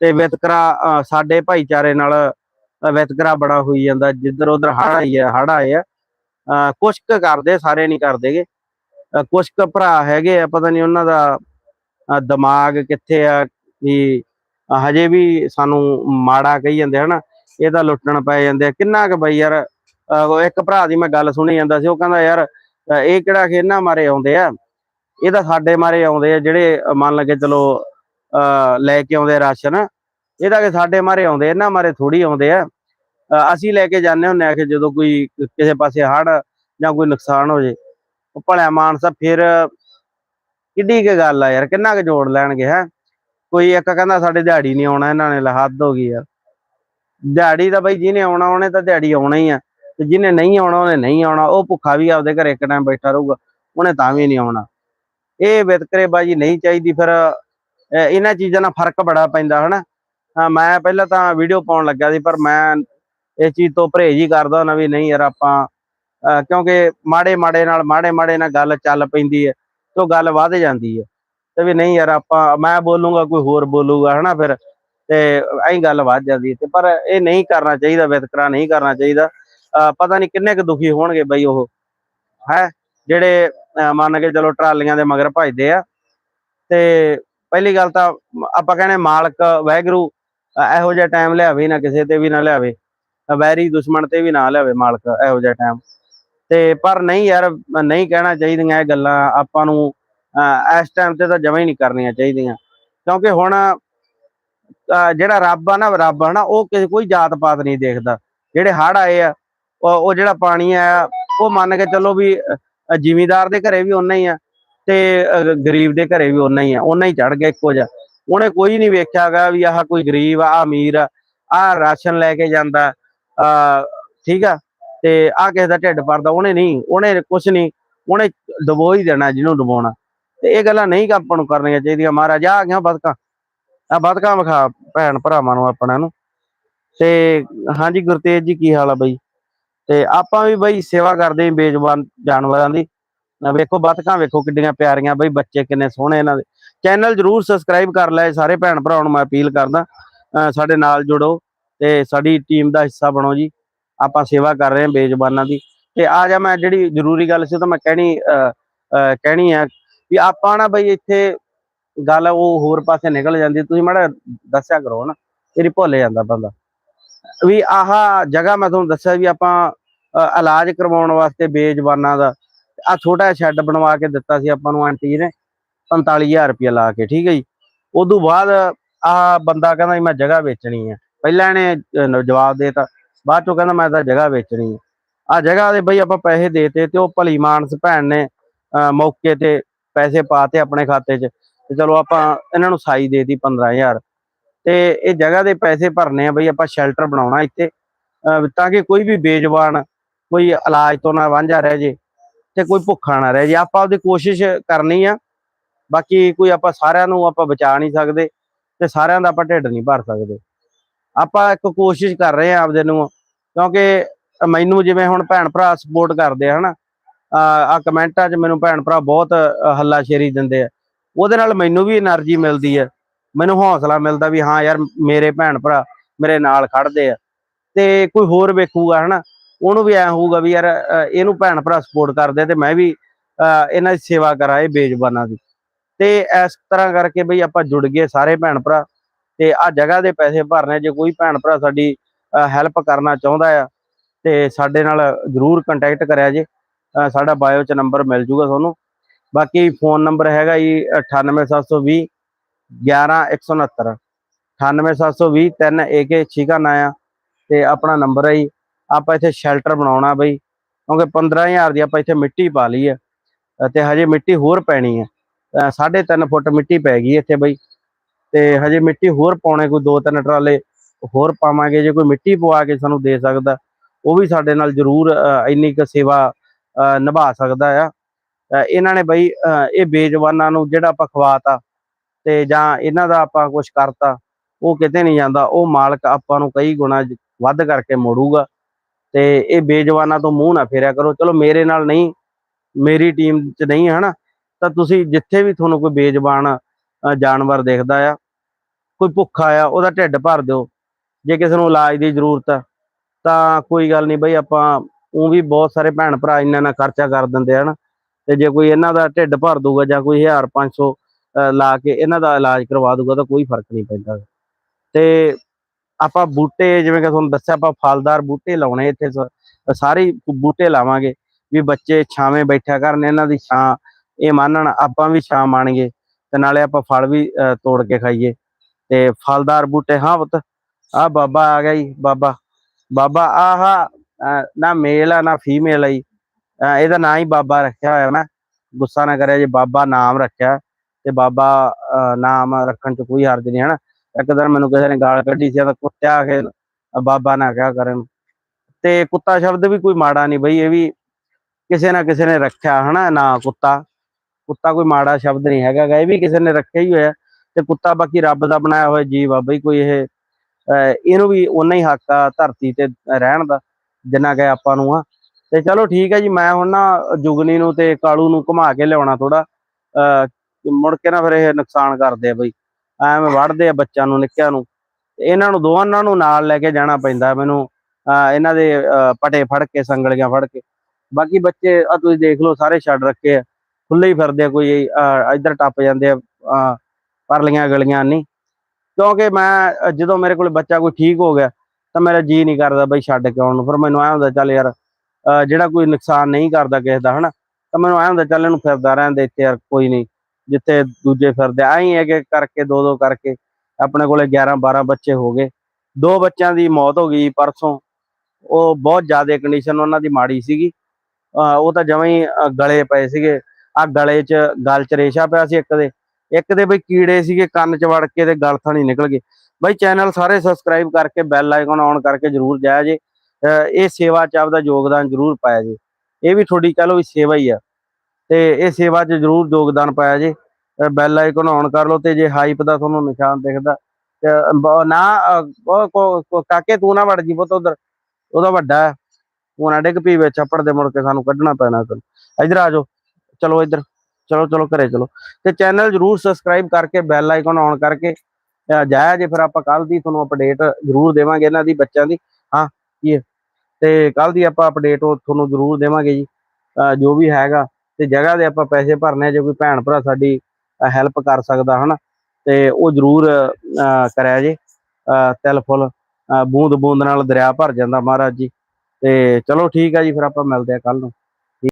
ਤੇ ਵਿਤਕਰਾ ਸਾਡੇ ਭਾਈਚਾਰੇ ਨਾਲ ਵਿਤਕਰਾ ਬੜਾ ਹੋਈ ਜਾਂਦਾ ਜਿੱਧਰ ਉਧਰ ਹੜ ਆਈ ਹੈ ਹੜ ਆਏ ਆ ਅਹ, ਕੁਛ ਕੁ ਕਰਦੇ ਸਾਰੇ ਨਹੀਂ ਕਰਦੇਗੇ ਅਹ, ਕੁਛ ਕੁ ਭਰਾ ਹੈਗੇ ਆ ਪਤਾ ਨਹੀਂ ਉਹਨਾਂ ਦਾ ਦਿਮਾਗ ਕਿੱਥੇ ਆ ਵੀ ਹਜੇ ਵੀ ਸਾਨੂੰ ਮਾੜਾ ਕਹੀ ਜਾਂਦੇ ਹਨਾ? ਇਹ ਤਾਂ ਲੁੱਟਣ ਪੈ ਜਾਂਦੇ ਆ। ਕਿੰਨਾ ਕੁ ਬਈ ਯਾਰ ਇੱਕ ਭਰਾ ਦੀ ਮੈਂ ਗੱਲ ਸੁਣੀ ਜਾਂਦਾ ਸੀ ਉਹ ਕਹਿੰਦਾ ਯਾਰ ਇਹ ਕਿਹੜਾ ਖੇਨਾ ਮਾਰੇ ਆਉਂਦੇ ਆ? ਇਹ ਤਾਂ ਸਾਡੇ ਮਾਰੇ ਆਉਂਦੇ ਆ ਜਿਹੜੇ ਅਹ, ਮੰਨ ਲਗੇ ਚਲੋ ਅਹ, ਲੈ ਕੇ ਆਉਂਦੇ ਆ ਰਾਸ਼ਨ ਇਹ ਤਾਂ ਕਿ ਸਾਡੇ ਮਾਰੇ ਆਉਂਦੇ ਇਹਨਾਂ ਮਾਰੇ ਥੋੜੀ ਆਉਂਦੇ ਆ। ਅਸੀਂ ਲੈ ਕੇ ਜਾਂਦੇ ਹੁੰਦੇ ਆ ਕਿ ਜਦੋਂ ਕੋਈ ਕਿਸੇ ਪਾਸੇ ਹੜ ਜਾਂ ਕੋਈ ਨੁਕਸਾਨ ਹੋ ਜੇ ਉਹ ਭਲਿਆ ਮਾਨਸਾ ਫਿਰ ਕਿੱਡੀ ਕੇ ਗੱਲ ਆ ਯਾਰ ਕਿੰਨਾ ਕੁ ਜੋੜ ਲੈਣਗੇ ਹੈ? ਕੋਈ ਇੱਕ ਕਹਿੰਦਾ ਸਾਡੇ ਦਿਹਾੜੀ ਨਹੀਂ ਆਉਣਾ ਇਹਨਾਂ ਨੇ ਲੈ ਹੋ ਗਈ ਯਾਰ। ਦਿਹਾੜੀ ਤਾਂ ਬਈ ਜਿਹਨੇ ਆਉਣਾ ਉਹਨੇ ਤਾਂ ਦਿਹਾੜੀ ਆਉਣਾ ਹੀ ਆ। ਤੇ ਜਿਹਨੇ ਨਹੀਂ ਆਉਣਾ ਉਹਨੇ ਨਹੀਂ ਆਉਣਾ ਉਹ ਭੁੱਖਾ ਵੀ ਆਪਦੇ ਘਰੇ ਇੱਕ ਟਾਈਮ ਬੈਠਾ ਰਹੂਗਾ ਉਹਨੇ ਤਾਂ ਵੀ ਨਹੀਂ ਆਉਣਾ। ਇਹ ਵਿਤਕਰੇਬਾਜੀ ਨਹੀਂ ਚਾਹੀਦੀ ਫਿਰ ਇਹਨਾਂ ਚੀਜ਼ਾਂ ਨਾਲ ਫ਼ਰਕ ਬੜਾ ਪੈਂਦਾ ਹਨਾ? ਹਾਂ, ਮੈਂ ਪਹਿਲਾਂ ਤਾਂ ਵੀਡੀਓ ਪਾਉਣ ਲੱਗਾ ਸੀ ਪਰ ਮੈਂ ਇਸ ਚੀਜ਼ ਤੋਂ ਪਰਹੇਜ਼ ਹੀ ਕਰਦਾ ਨਾ ਵੀ ਨਹੀਂ ਯਾਰ ਆਪਾਂ ਕਿਉਂਕਿ ਮਾੜੇ ਮਾੜੇ ਨਾਲ ਮਾੜੇ ਮਾੜੇ ਨਾਲ ਗੱਲ ਚੱਲ ਪੈਂਦੀ ਹੈ ਤੇ ਉਹ ਗੱਲ ਵੱਧ ਜਾਂਦੀ ਹੈ। ਤੇ ਵੀ ਨਹੀਂ ਯਾਰ ਆਪਾਂ ਮੈਂ ਬੋਲੂੰਗਾ ਕੋਈ ਹੋਰ ਬੋਲੂਗਾ ਹਨਾ ਫਿਰ? ਤੇ ਐਂ ਗੱਲ ਵੱਧ ਜਾਂਦੀ ਹੈ ਤੇ ਪਰ ਇਹ ਨਹੀਂ ਕਰਨਾ ਚਾਹੀਦਾ ਵਿਤਕਰਾ ਨਹੀਂ ਕਰਨਾ ਚਾਹੀਦਾ। ਅਹ ਪਤਾ ਨਹੀਂ ਕਿੰਨੇ ਕੁ ਦੁਖੀ ਹੋਣਗੇ ਬਈ ਉਹ ਹੈ? ਜਿਹੜੇ ਮੰਨ ਕੇ ਚਲੋ ਟਰਾਲੀਆਂ ਦੇ ਮਗਰ ਭਜਦੇ ਆ। ਤੇ ਪਹਿਲੀ ਗੱਲ ਤਾਂ ਆਪਾਂ ਕਹਿੰਦੇ ਮਾਲਕ ਵੈਗਰੂ ਇਹੋ ਜਿਹਾ ਟਾਈਮ ਲਿਆਵੇ ਨਾ, ਕਿਸੇ ਤੇ ਵੀ ਨਾ ਲਿਆਵੇ। ਵੈਰੀ ਦੁਸ਼ਮਣ ਤੇ ਵੀ ਨਾ ਲਿਆਵੇ ਮਾਲਕ, ਇਹੋ ਜਿਹਾ ਟਾਈਮ ਤੇ ਪਰ ਨਹੀਂ ਯਾਰ, ਨਹੀਂ ਕਹਿਣਾ ਚਾਹੀਦੀਆਂ ਇਹ ਗੱਲਾਂ ਆਪਾਂ ਨੂੰ, ਅਹ ਇਸ ਟਾਈਮ ਤੇ ਤਾਂ ਜਮਾ ਹੀ ਨਹੀਂ ਕਰਨੀਆਂ ਚਾਹੀਦੀਆਂ। ਕਿਉਂਕਿ ਹੁਣ ਜਿਹੜਾ ਰੱਬ ਆ ਨਾ, ਰੱਬ ਆ ਨਾ ਉਹ ਕਿਸੇ, ਕੋਈ ਜਾਤ ਪਾਤ ਨਹੀਂ ਦੇਖਦਾ। ਜਿਹੜੇ ਹੜ ਆਏ ਆ ਉਹ ਜਿਹੜਾ ਪਾਣੀ ਆਇਆ, ਉਹ ਮੰਨ ਕੇ ਚੱਲੋ ਵੀ ਜਿਮੀਦਾਰ ਦੇ ਘਰੇ ਵੀ ਓਨਾ ਹੀ ਆ ਤੇ ਗਰੀਬ ਦੇ ਘਰੇ ਵੀ ਓਨਾ ਹੀ ਆ, ਓਨਾ ਹੀ ਚੜ ਗਿਆ ਇੱਕੋ ਜਿਹਾ। ਉਹਨੇ ਕੋਈ ਨਹੀਂ ਵੇਖਿਆਗਾ ਵੀ ਆਹ ਕੋਈ ਗਰੀਬ ਆ, ਆਹ ਅਮੀਰ ਆ, ਆਹ ਰਾਸ਼ਨ ਲੈ ਕੇ ਜਾਂਦਾ ਆ ਠੀਕ ਆ, ਤੇ ਆਹ ਕਿਸੇ ਦਾ ਢਿੱਡ ਭਰਦਾ, ਉਹਨੇ ਨਹੀਂ, ਉਹਨੇ ਕੁਛ ਨਹੀਂ, ਉਹਨੇ ਦਬੋ ਹੀ ਦੇਣਾ ਜਿਹਨੂੰ ਡਬੋਣਾ ਤੇ ਇਹ ਗੱਲਾਂ ਨਹੀਂ ਆਪਾਂ ਨੂੰ ਕਰਨੀਆਂ ਚਾਹੀਦੀਆਂ, ਮਹਾਰਾਜ, ਆ ਗਿਆ ਬਦਕਾਂ, ਆ ਬਦਕਾਂ ਵਿਖਾ ਭੈਣ ਭਰਾਵਾਂ ਨੂੰ ਆਪਣਾ ਨੂੰ। ਤੇ ਹਾਂਜੀ ਗੁਰਤੇਜ ਜੀ, ਕੀ ਹਾਲ ਆ ਬਈ? ਤੇ ਆਪਾਂ ਵੀ ਬਈ ਸੇਵਾ ਕਰਦੇ ਹਾਂ ਬੇਜ਼ੁਬਾਨ ਜਾਨਵਰਾਂ ਦੀ। ਆਹ ਵੇਖੋ ਬਤਕਾਂ ਵੇਖੋ ਕਿੱਡੀਆਂ ਪਿਆਰੀਆਂ ਬਈ ਬੱਚੇ ਕਿੰਨੇ ਸੋਹਣੇ ਇਹਨਾਂ ਦੇ। ਚੈਨਲ ਜਰੂਰ ਸਬਸਕ੍ਰਾਈਬ ਕਰ ਲੈ ਸਾਰੇ ਭੈਣ ਭਰਾਵਾਂ ਨੂੰ ਮੈਂ ਅਪੀਲ ਕਰਦਾ ਸਾਡੇ ਨਾਲ ਜੁੜੋ ਤੇ ਸਾਡੀ ਟੀਮ ਦਾ ਹਿੱਸਾ ਬਣੋ ਜੀ। ਆਪਾਂ ਸੇਵਾ ਕਰ ਰਹੇ ਹਾਂ ਬੇਜ਼ੁਬਾਨਾਂ ਦੀ। ਤੇ ਆ ਜਾ ਮੈਂ ਜਿਹੜੀ ਜ਼ਰੂਰੀ ਗੱਲ ਸੀ ਉਹ ਤਾਂ ਮੈਂ ਕਹਿਣੀ ਅਹ, ਕਹਿਣੀ ਆ ਵੀ ਆਪਾਂ ਨਾ ਬਈ ਇੱਥੇ ਗੱਲ ਉਹ ਹੋਰ ਪਾਸੇ ਨਿਕਲ ਜਾਂਦੀ। ਤੁਸੀਂ ਮਾੜਾ ਦੱਸਿਆ ਕਰੋ ਨਾ ਤੇਰੀ ਭੁੱਲ ਜਾਂਦਾ ਬੰਦਾ। ਵੀ ਆਹ ਜਗ੍ਹਾ ਮੈਂ ਤੁਹਾਨੂੰ ਦੱਸਿਆ ਵੀ ਆਪਾਂ ਇਲਾਜ ਕਰਵਾਉਣ ਵਾਸਤੇ ਬੇਜ਼ੁਬਾਨਾਂ ਦਾ ਆ ਛੋਟਾ ਸ਼ੈੱਡ ਬਣਵਾ ਕੇ ਦਿੱਤਾ ਸੀ ਆਪਾਂ ਨੂੰ ਆਂਟੀ ਜੀ ਨੇ 45000 ਰੁਪਏ ਲਾ ਕੇ ਠੀਕ ਹੈ ਜੀ। ਉਦੋਂ ਬਾਅਦ ਆ ਬੰਦਾ ਕਹਿੰਦਾ ਵੀ ਮੈਂ ਜਗ੍ਹਾ ਵੇਚਣੀ ਹੈ ਪਹਿਲਾਂ ਇਹਨੇ ਜਵਾਬ ਦੇਤਾ ਬਾਅਦ ਚੋਂ ਕਹਿੰਦਾ ਮੈਂ ਤਾਂ ਜਗ੍ਹਾ ਵੇਚਣੀ ਹੈ ਆ ਜਗ੍ਹਾ ਦੇ ਬਈ ਆਪਾਂ ਪੈਸੇ ਦੇਤੇ ਤੇ ਉਹ ਭਲੀ ਮਾਨਸ ਭੈਣ ਨੇ ਅਹ, ਮੌਕੇ ਤੇ ਪੈਸੇ ਪਾਤੇ ਆਪਣੇ ਖਾਤੇ 'ਚ ਤੇ ਚਲੋ ਆਪਾਂ ਇਹਨਾਂ ਨੂੰ ਸਾਈ ਦੇਤੀ 15000 ਤੇ ਇਹ ਜਗ੍ਹਾ ਦੇ ਪੈਸੇ ਭਰਨੇ ਆ ਬਈ ਆਪਾਂ ਸ਼ੈਲਟਰ ਬਣਾਉਣਾ ਇੱਥੇ ਤਾਂ ਕਿ ਕੋਈ ਵੀ ਬੇਜਵਾਨ ਕੋਈ ਇਲਾਜ ਤੋਂ ਨਾ ਵਾਂਝਾ ਰਹਿ ਜੇ ਤੇ ਕੋਈ ਭੁੱਖਾ ਨਾ ਰਹਿ ਜੇ। ਆਪਾਂ ਉਹਦੀ ਕੋਸ਼ਿਸ਼ ਕਰਨੀ ਆ, ਬਾਕੀ ਕੋਈ ਆਪਾਂ ਸਾਰਿਆਂ ਨੂੰ ਆਪਾਂ ਬਚਾ ਨਹੀਂ ਸਕਦੇ ਤੇ ਸਾਰਿਆਂ ਦਾ ਆਪਾਂ ਢਿੱਡ ਨਹੀਂ ਭਰ ਸਕਦੇ। ਆਪਾਂ ਇੱਕ ਕੋਸ਼ਿਸ਼ ਕਰ ਰਹੇ ਆ ਆਪਦੇ ਨੂੰ, ਕਿਉਂਕਿ ਮੈਨੂੰ ਜਿਵੇਂ ਹੁਣ ਭੈਣ ਭਰਾ ਸਪੋਰਟ ਕਰਦੇ ਆ, ਹਨਾ ਆ ਕਮੈਂਟਾਂ 'ਚ ਮੈਨੂੰ ਭੈਣ ਭਰਾ ਬਹੁਤ ਹੱਲਾਸ਼ੇਰੀ ਦਿੰਦੇ ਆ। ਉਹਦੇ ਨਾਲ ਮੈਨੂੰ ਵੀ એનર્ਜੀ ਮਿਲਦੀ ਹੈ ਮੈਨੂੰ ਹੌਸਲਾ ਮਿਲਦਾ ਵੀ ਹਾਂ ਯਾਰ ਮੇਰੇ ਭੈਣ ਭਰਾ ਮੇਰੇ ਨਾਲ ਖੜਦੇ ਆ। ਤੇ ਕੋਈ ਹੋਰ ਵੇਖੂਗਾ, ਹਨਾ? ਉਹਨੂੰ ਵੀ ਐ ਹੋਊਗਾ ਵੀ ਯਾਰ ਇਹਨੂੰ ਭੈਣ ਭਰਾ ਸਪੋਰਟ ਕਰਦੇ ਆ ਤੇ ਮੈਂ ਵੀ ਇਹਨਾਂ ਦੀ ਸੇਵਾ ਕਰਾਂ ਇਹ ਬੇਜ਼ਬਾਨਾਂ ਦੀ। ਤੇ ਇਸ ਤਰ੍ਹਾਂ ਕਰਕੇ ਬਈ ਆਪਾਂ ਜੁੜ ਗਏ ਸਾਰੇ ਭੈਣ ਭਰਾ ਤੇ ਆ ਜਗ੍ਹਾ ਦੇ ਪੈਸੇ ਭਰਨੇ, ਜੇ ਕੋਈ ਭੈਣ ਭਰਾ ਸਾਡੀ ਹੈਲਪ ਕਰਨਾ ਚਾਹੁੰਦਾ ਆ ਤੇ ਸਾਡੇ ਨਾਲ ਜਰੂਰ ਕੰਟੈਕਟ ਕਰਿਆ ਜੇ ਸਾਡਾ ਬਾਇਓ 'ਚ ਨੰਬਰ ਮਿਲ ਜੂਗਾ ਤੁਹਾਨੂੰ। ਬਾਕੀ ਫੋਨ ਨੰਬਰ ਹੈਗਾ ਜੀ 98720 11169 98720 3 ਏਕੇ ਛੀਕਾ ਨਾ ਆ ਤੇ ਆਪਣਾ ਨੰਬਰ ਹੈ ਜੀ। ਆਪਾਂ ਇੱਥੇ ਸ਼ੈਲਟਰ ਬਣਾਉਣਾ ਬਈ ਕਿਉਂਕਿ 15000 ਦੀ ਆਪਾਂ ਇੱਥੇ ਮਿੱਟੀ ਪਾ ਲਈ ਹੈ। ਅ, ਤੇ ਹਜੇ ਮਿੱਟੀ ਹੋਰ ਪੈਣੀ ਹੈ। ਅ, ਸਾਢੇ ਤਿੰਨ ਫੁੱਟ ਮਿੱਟੀ ਪੈ ਗਈ ਇੱਥੇ ਬਈ। ਤੇ ਹਜੇ ਮਿੱਟੀ ਹੋਰ ਪਾਉਣੇ ਕੋਈ ਦੋ ਤਿੰਨ ਟਰਾਲੇ ਹੋਰ ਪਾਵਾਂਗੇ। ਜੇ ਕੋਈ ਮਿੱਟੀ ਪਵਾ ਕੇ ਸਾਨੂੰ ਦੇ ਸਕਦਾ ਉਹ ਵੀ ਸਾਡੇ ਨਾਲ ਜ਼ਰੂਰ ਇੰਨੀ ਕੁ ਸੇਵਾ ਨਿਭਾ ਸਕਦਾ ਆ। ਇਹਨਾਂ ਨੇ ਬਈ ਇਹ ਬੇਜਵਾਨਾਂ ਨੂੰ ਜਿਹੜਾ ਆਪਾਂ ਖਵਾਤਾ ਤੇ ਜਾਂ ਇਹਨਾਂ ਦਾ ਆਪਾਂ ਕੁਝ ਕਰਤਾ ਉਹ ਕਿਤੇ ਨਹੀਂ ਜਾਂਦਾ ਉਹ ਮਾਲਕ ਆਪਾਂ ਨੂੰ ਕਈ ਗੁਣਾ ਵੱਧ ਕਰਕੇ ਮੋੜੂਗਾ। ਤੇ ਇਹ ਬੇਜਵਾਨਾਂ ਤੋਂ ਮੂੰਹ ਨਾ ਫੇਰਿਆ ਕਰੋ। ਚਲੋ ਮੇਰੇ ਨਾਲ ਨਹੀਂ ਮੇਰੀ ਟੀਮ 'ਚ ਨਹੀਂ ਹੈ ਨਾ ਤਾਂ ਤੁਸੀਂ ਜਿੱਥੇ ਵੀ ਤੁਹਾਨੂੰ ਕੋਈ ਬੇਜਵਾਨ ਜਾਨਵਰ ਦਿਖਦਾ ਆ ਕੋਈ ਭੁੱਖਾ ਆ ਉਹਦਾ ਢਿੱਡ ਭਰ ਦਿਓ। ਜੇ ਕਿਸੇ ਨੂੰ ਇਲਾਜ ਦੀ ਜ਼ਰੂਰਤ ਆ ਤਾਂ ਕੋਈ ਗੱਲ ਨਹੀਂ ਬਈ ਆਪਾਂ ਉਹ ਵੀ ਬਹੁਤ ਸਾਰੇ ਭੈਣ ਭਰਾ ਇੰਨਾ ਨਾ ਖਰਚਾ ਕਰ ਦਿੰਦੇ ਹਨ। ਤੇ ਜੇ ਕੋਈ ਇਹਨਾਂ ਦਾ ਢਿੱਡ ਭਰ ਦੂਗਾ ਜਾਂ ਕੋਈ 1000 500 ਅ, ਲਾ ਕੇ ਇਹਨਾਂ ਦਾ ਇਲਾਜ ਕਰਵਾ ਦੂਗਾ ਤਾਂ ਕੋਈ ਫ਼ਰਕ ਨਹੀਂ ਪੈਂਦਾ। ਤੇ ਆਪਾਂ ਬੂਟੇ ਜਿਵੇਂ ਕਿ ਤੁਹਾਨੂੰ ਦੱਸਿਆ, ਆਪਾਂ ਫਲਦਾਰ ਬੂਟੇ ਲਾਉਣੇ ਇੱਥੇ ਸਾਰੇ ਬੂਟੇ ਲਾਵਾਂਗੇ। ਵੀ ਬੱਚੇ ਛਾਵੇਂ ਬੈਠਿਆ ਕਰਨ, ਇਹਨਾਂ ਦੀ ਛਾਂ ਇਹ ਮੰਨਣ, ਆਪਾਂ ਵੀ ਛਾਂ ਮਾਣਗੇ ਤੇ ਨਾਲੇ ਆਪਾਂ ਫਲ ਵੀ ਤੋੜ ਕੇ ਖਾਈਏ। ਤੇ ਫਲਦਾਰ ਬੂਟੇ, ਹਾਂ ਪੁੱਤ ਆ ਬਾਬਾ ਆ ਗਿਆ ਜੀ, ਬਾਬਾ। ਬਾਬਾ, ਆਹ ਨਾ ਮੇਲ ਆ, ਨਾ ਫੀਮੇਲ ਆ ਜੀ। ਇਹਦਾ ਨਾਂ ਹੀ ਬਾਬਾ ਰੱਖਿਆ ਹੋਇਆ ਮੈਂ ਗੁੱਸਾ ਨਾ ਕਰਿਆ ਜੇ ਬਾਬਾ ਨਾਮ ਰੱਖਿਆ। ਤੇ ਬਾਬਾ ਨਾਮ ਰੱਖਣ ਚ ਕੋਈ ਹਰਜ ਨਹੀਂ, ਹਨਾ? ਇੱਕ ਦਿਨ ਮੈਨੂੰ ਕਿਸੇ ਨੇ ਗਾਲ ਕੱਢੀ ਸੀ ਤਾਂ ਕੁੱਤਿਆ ਕੇ ਬਾਬਾ ਨਾ ਕਿਹਾ ਕਰਨ। ਤੇ ਕੁੱਤਾ ਸ਼ਬਦ ਵੀ ਕੋਈ ਮਾੜਾ ਨਹੀਂ ਬਈ, ਇਹ ਵੀ ਕਿਸੇ ਨਾ ਕਿਸੇ ਨੇ ਰੱਖਿਆ, ਹਨਾ? ਨਾ ਕੁੱਤਾ। ਕੁੱਤਾ ਕੋਈ ਮਾੜਾ ਸ਼ਬਦ ਨਹੀਂ ਹੈਗਾ ਇਹ ਵੀ ਕਿਸੇ ਨੇ ਰੱਖਿਆ ਹੀ ਹੋਇਆ। ਤੇ ਕੁੱਤਾ ਬਾਕੀ ਰੱਬ ਦਾ ਬਣਾਇਆ ਹੋਇਆ ਜੀਵ ਆ ਬਈ, ਕੋਈ ਇਹ ਇਹਨੂੰ ਵੀ ਓਨਾ ਹੀ ਹੱਕ ਆ ਧਰਤੀ ਤੇ ਰਹਿਣ ਦਾ, ਜਿੰਨਾ ਕਿ ਆਪਾਂ ਨੂੰ ਆ। ਤੇ ਚਲੋ ਠੀਕ ਹੈ ਜੀ, ਮੈਂ ਹੁਣ ਨਾ ਜੁਗਨੀ ਨੂੰ ਤੇ ਕਾਲੂ ਨੂੰ ਘੁਮਾ ਕੇ ਲਿਆਉਣਾ ਥੋੜਾ ਅਹ ਮੁੜ ਕੇ ਨਾ ਫਿਰ ਇਹ ਨੁਕਸਾਨ ਕਰਦੇ ਆ ਬਈ। ਐਵੇਂ ਵੜਦੇ ਆ ਬੱਚਿਆਂ ਨੂੰ, ਨਿੱਕਿਆਂ ਨੂੰ। ਇਹਨਾਂ ਨੂੰ, ਦੋਵਾਂ ਨੂੰ ਨਾਲ ਲੈ ਕੇ ਜਾਣਾ ਪੈਂਦਾ ਮੈਨੂੰ। ਅਹ ਇਹਨਾਂ ਦੇ ਪਟੇ ਫੜ ਕੇ, ਸੰਗਲੀਆਂ ਫੜ ਕੇ। ਬਾਕੀ ਬੱਚੇ, ਆ ਤੁਸੀਂ ਦੇਖ ਲਓ, ਸਾਰੇ ਛੱਡ ਰੱਖੇ ਆ। ਖੁੱਲੇ ਹੀ ਫਿਰਦੇ ਆ ਕੋਈ ਇੱਧਰ ਟੱਪ ਜਾਂਦੇ ਆ ਪਰਲੀਆਂ ਗਲੀਆਂ ਨਹੀਂ। ਕਿਉਂਕਿ ਮੈਂ ਜਦੋਂ ਮੇਰੇ ਕੋਲ ਬੱਚਾ ਕੋਈ ਠੀਕ ਹੋ ਗਿਆ, ਤਾਂ ਮੇਰਾ ਜੀ ਨਹੀਂ ਕਰਦਾ ਬਈ ਛੱਡ ਕੇ ਆਉਣ ਨੂੰ। ਫਿਰ ਮੈਨੂੰ ਐਂ ਹੁੰਦਾ, ਚੱਲ ਯਾਰ ਅਹ ਜਿਹੜਾ ਕੋਈ ਨੁਕਸਾਨ ਨਹੀਂ ਕਰਦਾ ਕਿਸੇ ਦਾ, ਹਨਾ? ਤਾਂ ਮੈਨੂੰ ਐਂ ਹੁੰਦਾ, ਚੱਲ ਇਹਨੂੰ ਫਿਰਦਾ ਰਹਿੰਦੇ ਇੱਥੇ ਯਾਰ, ਕੋਈ ਨਹੀਂ। ਜਿੱਥੇ ਦੂਜੇ ਫਿਰਦੇ ਐਂ ਹੀ ਹੈ ਕਿ ਕਰਕੇ ਦੋ ਦੋ ਕਰਕੇ ਆਪਣੇ ਕੋਲੇ 11 12 ਬੱਚੇ ਹੋ ਗਏ। ਦੋ ਬੱਚਿਆਂ ਦੀ ਮੌਤ ਹੋ ਗਈ ਪਰਸੋਂ। ਉਹ ਬਹੁਤ ਜ਼ਿਆਦਾ ਕੰਡੀਸ਼ਨ ਉਹਨਾਂ ਦੀ ਮਾੜੀ ਸੀਗੀ। ਉਹ ਤਾਂ ਜਮਾਂ ਹੀ ਗਲੇ ਪਏ ਸੀਗੇ। ਆ ਗਲੇ 'ਚ ਗਲ 'ਚ ਰੇਸ਼ਾ ਪਿਆ ਸੀ ਇੱਕ ਦੇ। ਇੱਕ ਦੇ ਬਈ ਕੀੜੇ ਸੀਗੇ, ਕੰਨ 'ਚ ਵੜ ਕੇ ਤੇ ਗਲ ਥਾਣੀ ਨਿਕਲ ਗਏ ਬਈ ਚੈਨਲ ਸਾਰੇ ਸਬਸਕ੍ਰਾਈਬ ਕਰਕੇ ਬੈਲ ਆਈਕਨ ਆਨ ਕਰਕੇ ਜਰੂਰ ਜਾਇਆ ਜੇ। ਇਹ ਸੇਵਾ 'ਚ ਆਪਦਾ ਯੋਗਦਾਨ ਜਰੂਰ ਪਾਇਆ ਜੇ। ਇਹ ਵੀ ਤੁਹਾਡੀ ਕਹ ਲਓ ਵੀ ਸੇਵਾ ਹੀ ਆ। ਤੇ ਇਹ ਸੇਵਾ 'ਚ ਜਰੂਰ ਯੋਗਦਾਨ ਪਾਇਆ ਜੇ। ਬੈਲ ਆਈਕਨ ਆਨ ਕਰ ਲਓ ਤੇ ਜੇ ਹਾਈਪ ਦਾ ਤੁਹਾਨੂੰ ਨਿਸ਼ਾਨ ਦਿਖਦਾ ਨਾ ਕਾਕੇ ਤੂੰ ਨਾ ਵੜ ਜੀ ਪੁੱਤ ਉਧਰ। ਉਹਦਾ ਵੱਡਾ ਹੈ। ਉਹ ਨਾ ਡਿੱਗ ਪੀ ਵਿੱਚ ਛੱਪੜ ਦੇ ਮੁੜ ਕੇ ਸਾਨੂੰ ਕੱਢਣਾ ਪੈਣਾ ਤੈਨੂੰ ਇੱਧਰ ਆ ਜਾਓ। ਚਲੋ ਇੱਧਰ। ਚਲੋ ਚਲੋ, ਘਰੇ ਚਲੋ। ਤੇ ਚੈਨਲ ਜਰੂਰ ਸਬਸਕ੍ਰਾਈਬ ਕਰਕੇ, ਬੈਲ ਆਈਕਨ ਔਨ ਕਰਕੇ ਜਾਇਆ ਜੇ ਫਿਰ ਆਪਾਂ ਕੱਲ ਦੀ ਤੁਹਾਨੂੰ ਅਪਡੇਟ ਜਰੂਰ ਦੇਵਾਂਗੇ ਇਹਨਾਂ ਦੀ, ਬੱਚਿਆਂ ਦੀ। ਹਾਂ ਕੀ ਤੇ ਕੱਲ ਦੀ ਆਪਾਂ ਅਪਡੇਟ ਉਹ ਤੁਹਾਨੂੰ ਜਰੂਰ ਦੇਵਾਂਗੇ ਜੀ। ਜੋ ਵੀ ਹੈਗਾ। ਤੇ ਜਗ੍ਹਾ ਦੇ ਆਪਾਂ ਪੈਸੇ ਭਰਨੇ ਆ, ਜੇ ਕੋਈ ਭੈਣ ਭਰਾ ਸਾਡੀ ਹੈਲਪ ਕਰ ਸਕਦਾ ਹਨਾ? ਤੇ ਉਹ ਜਰੂਰ ਅਹ ਕਰਿਆ ਜੇ ਅਹ ਤਿਲ ਫੁੱਲ ਅਹ ਬੂੰਦ ਬੂੰਦ ਨਾਲ ਦਰਿਆ ਭਰ ਜਾਂਦਾ ਮਹਾਰਾਜ ਜੀ। ਤੇ ਚਲੋ ਠੀਕ ਆ ਜੀ ਫਿਰ ਆਪਾਂ ਮਿਲਦੇ ਆ ਕੱਲ ਨੂੰ।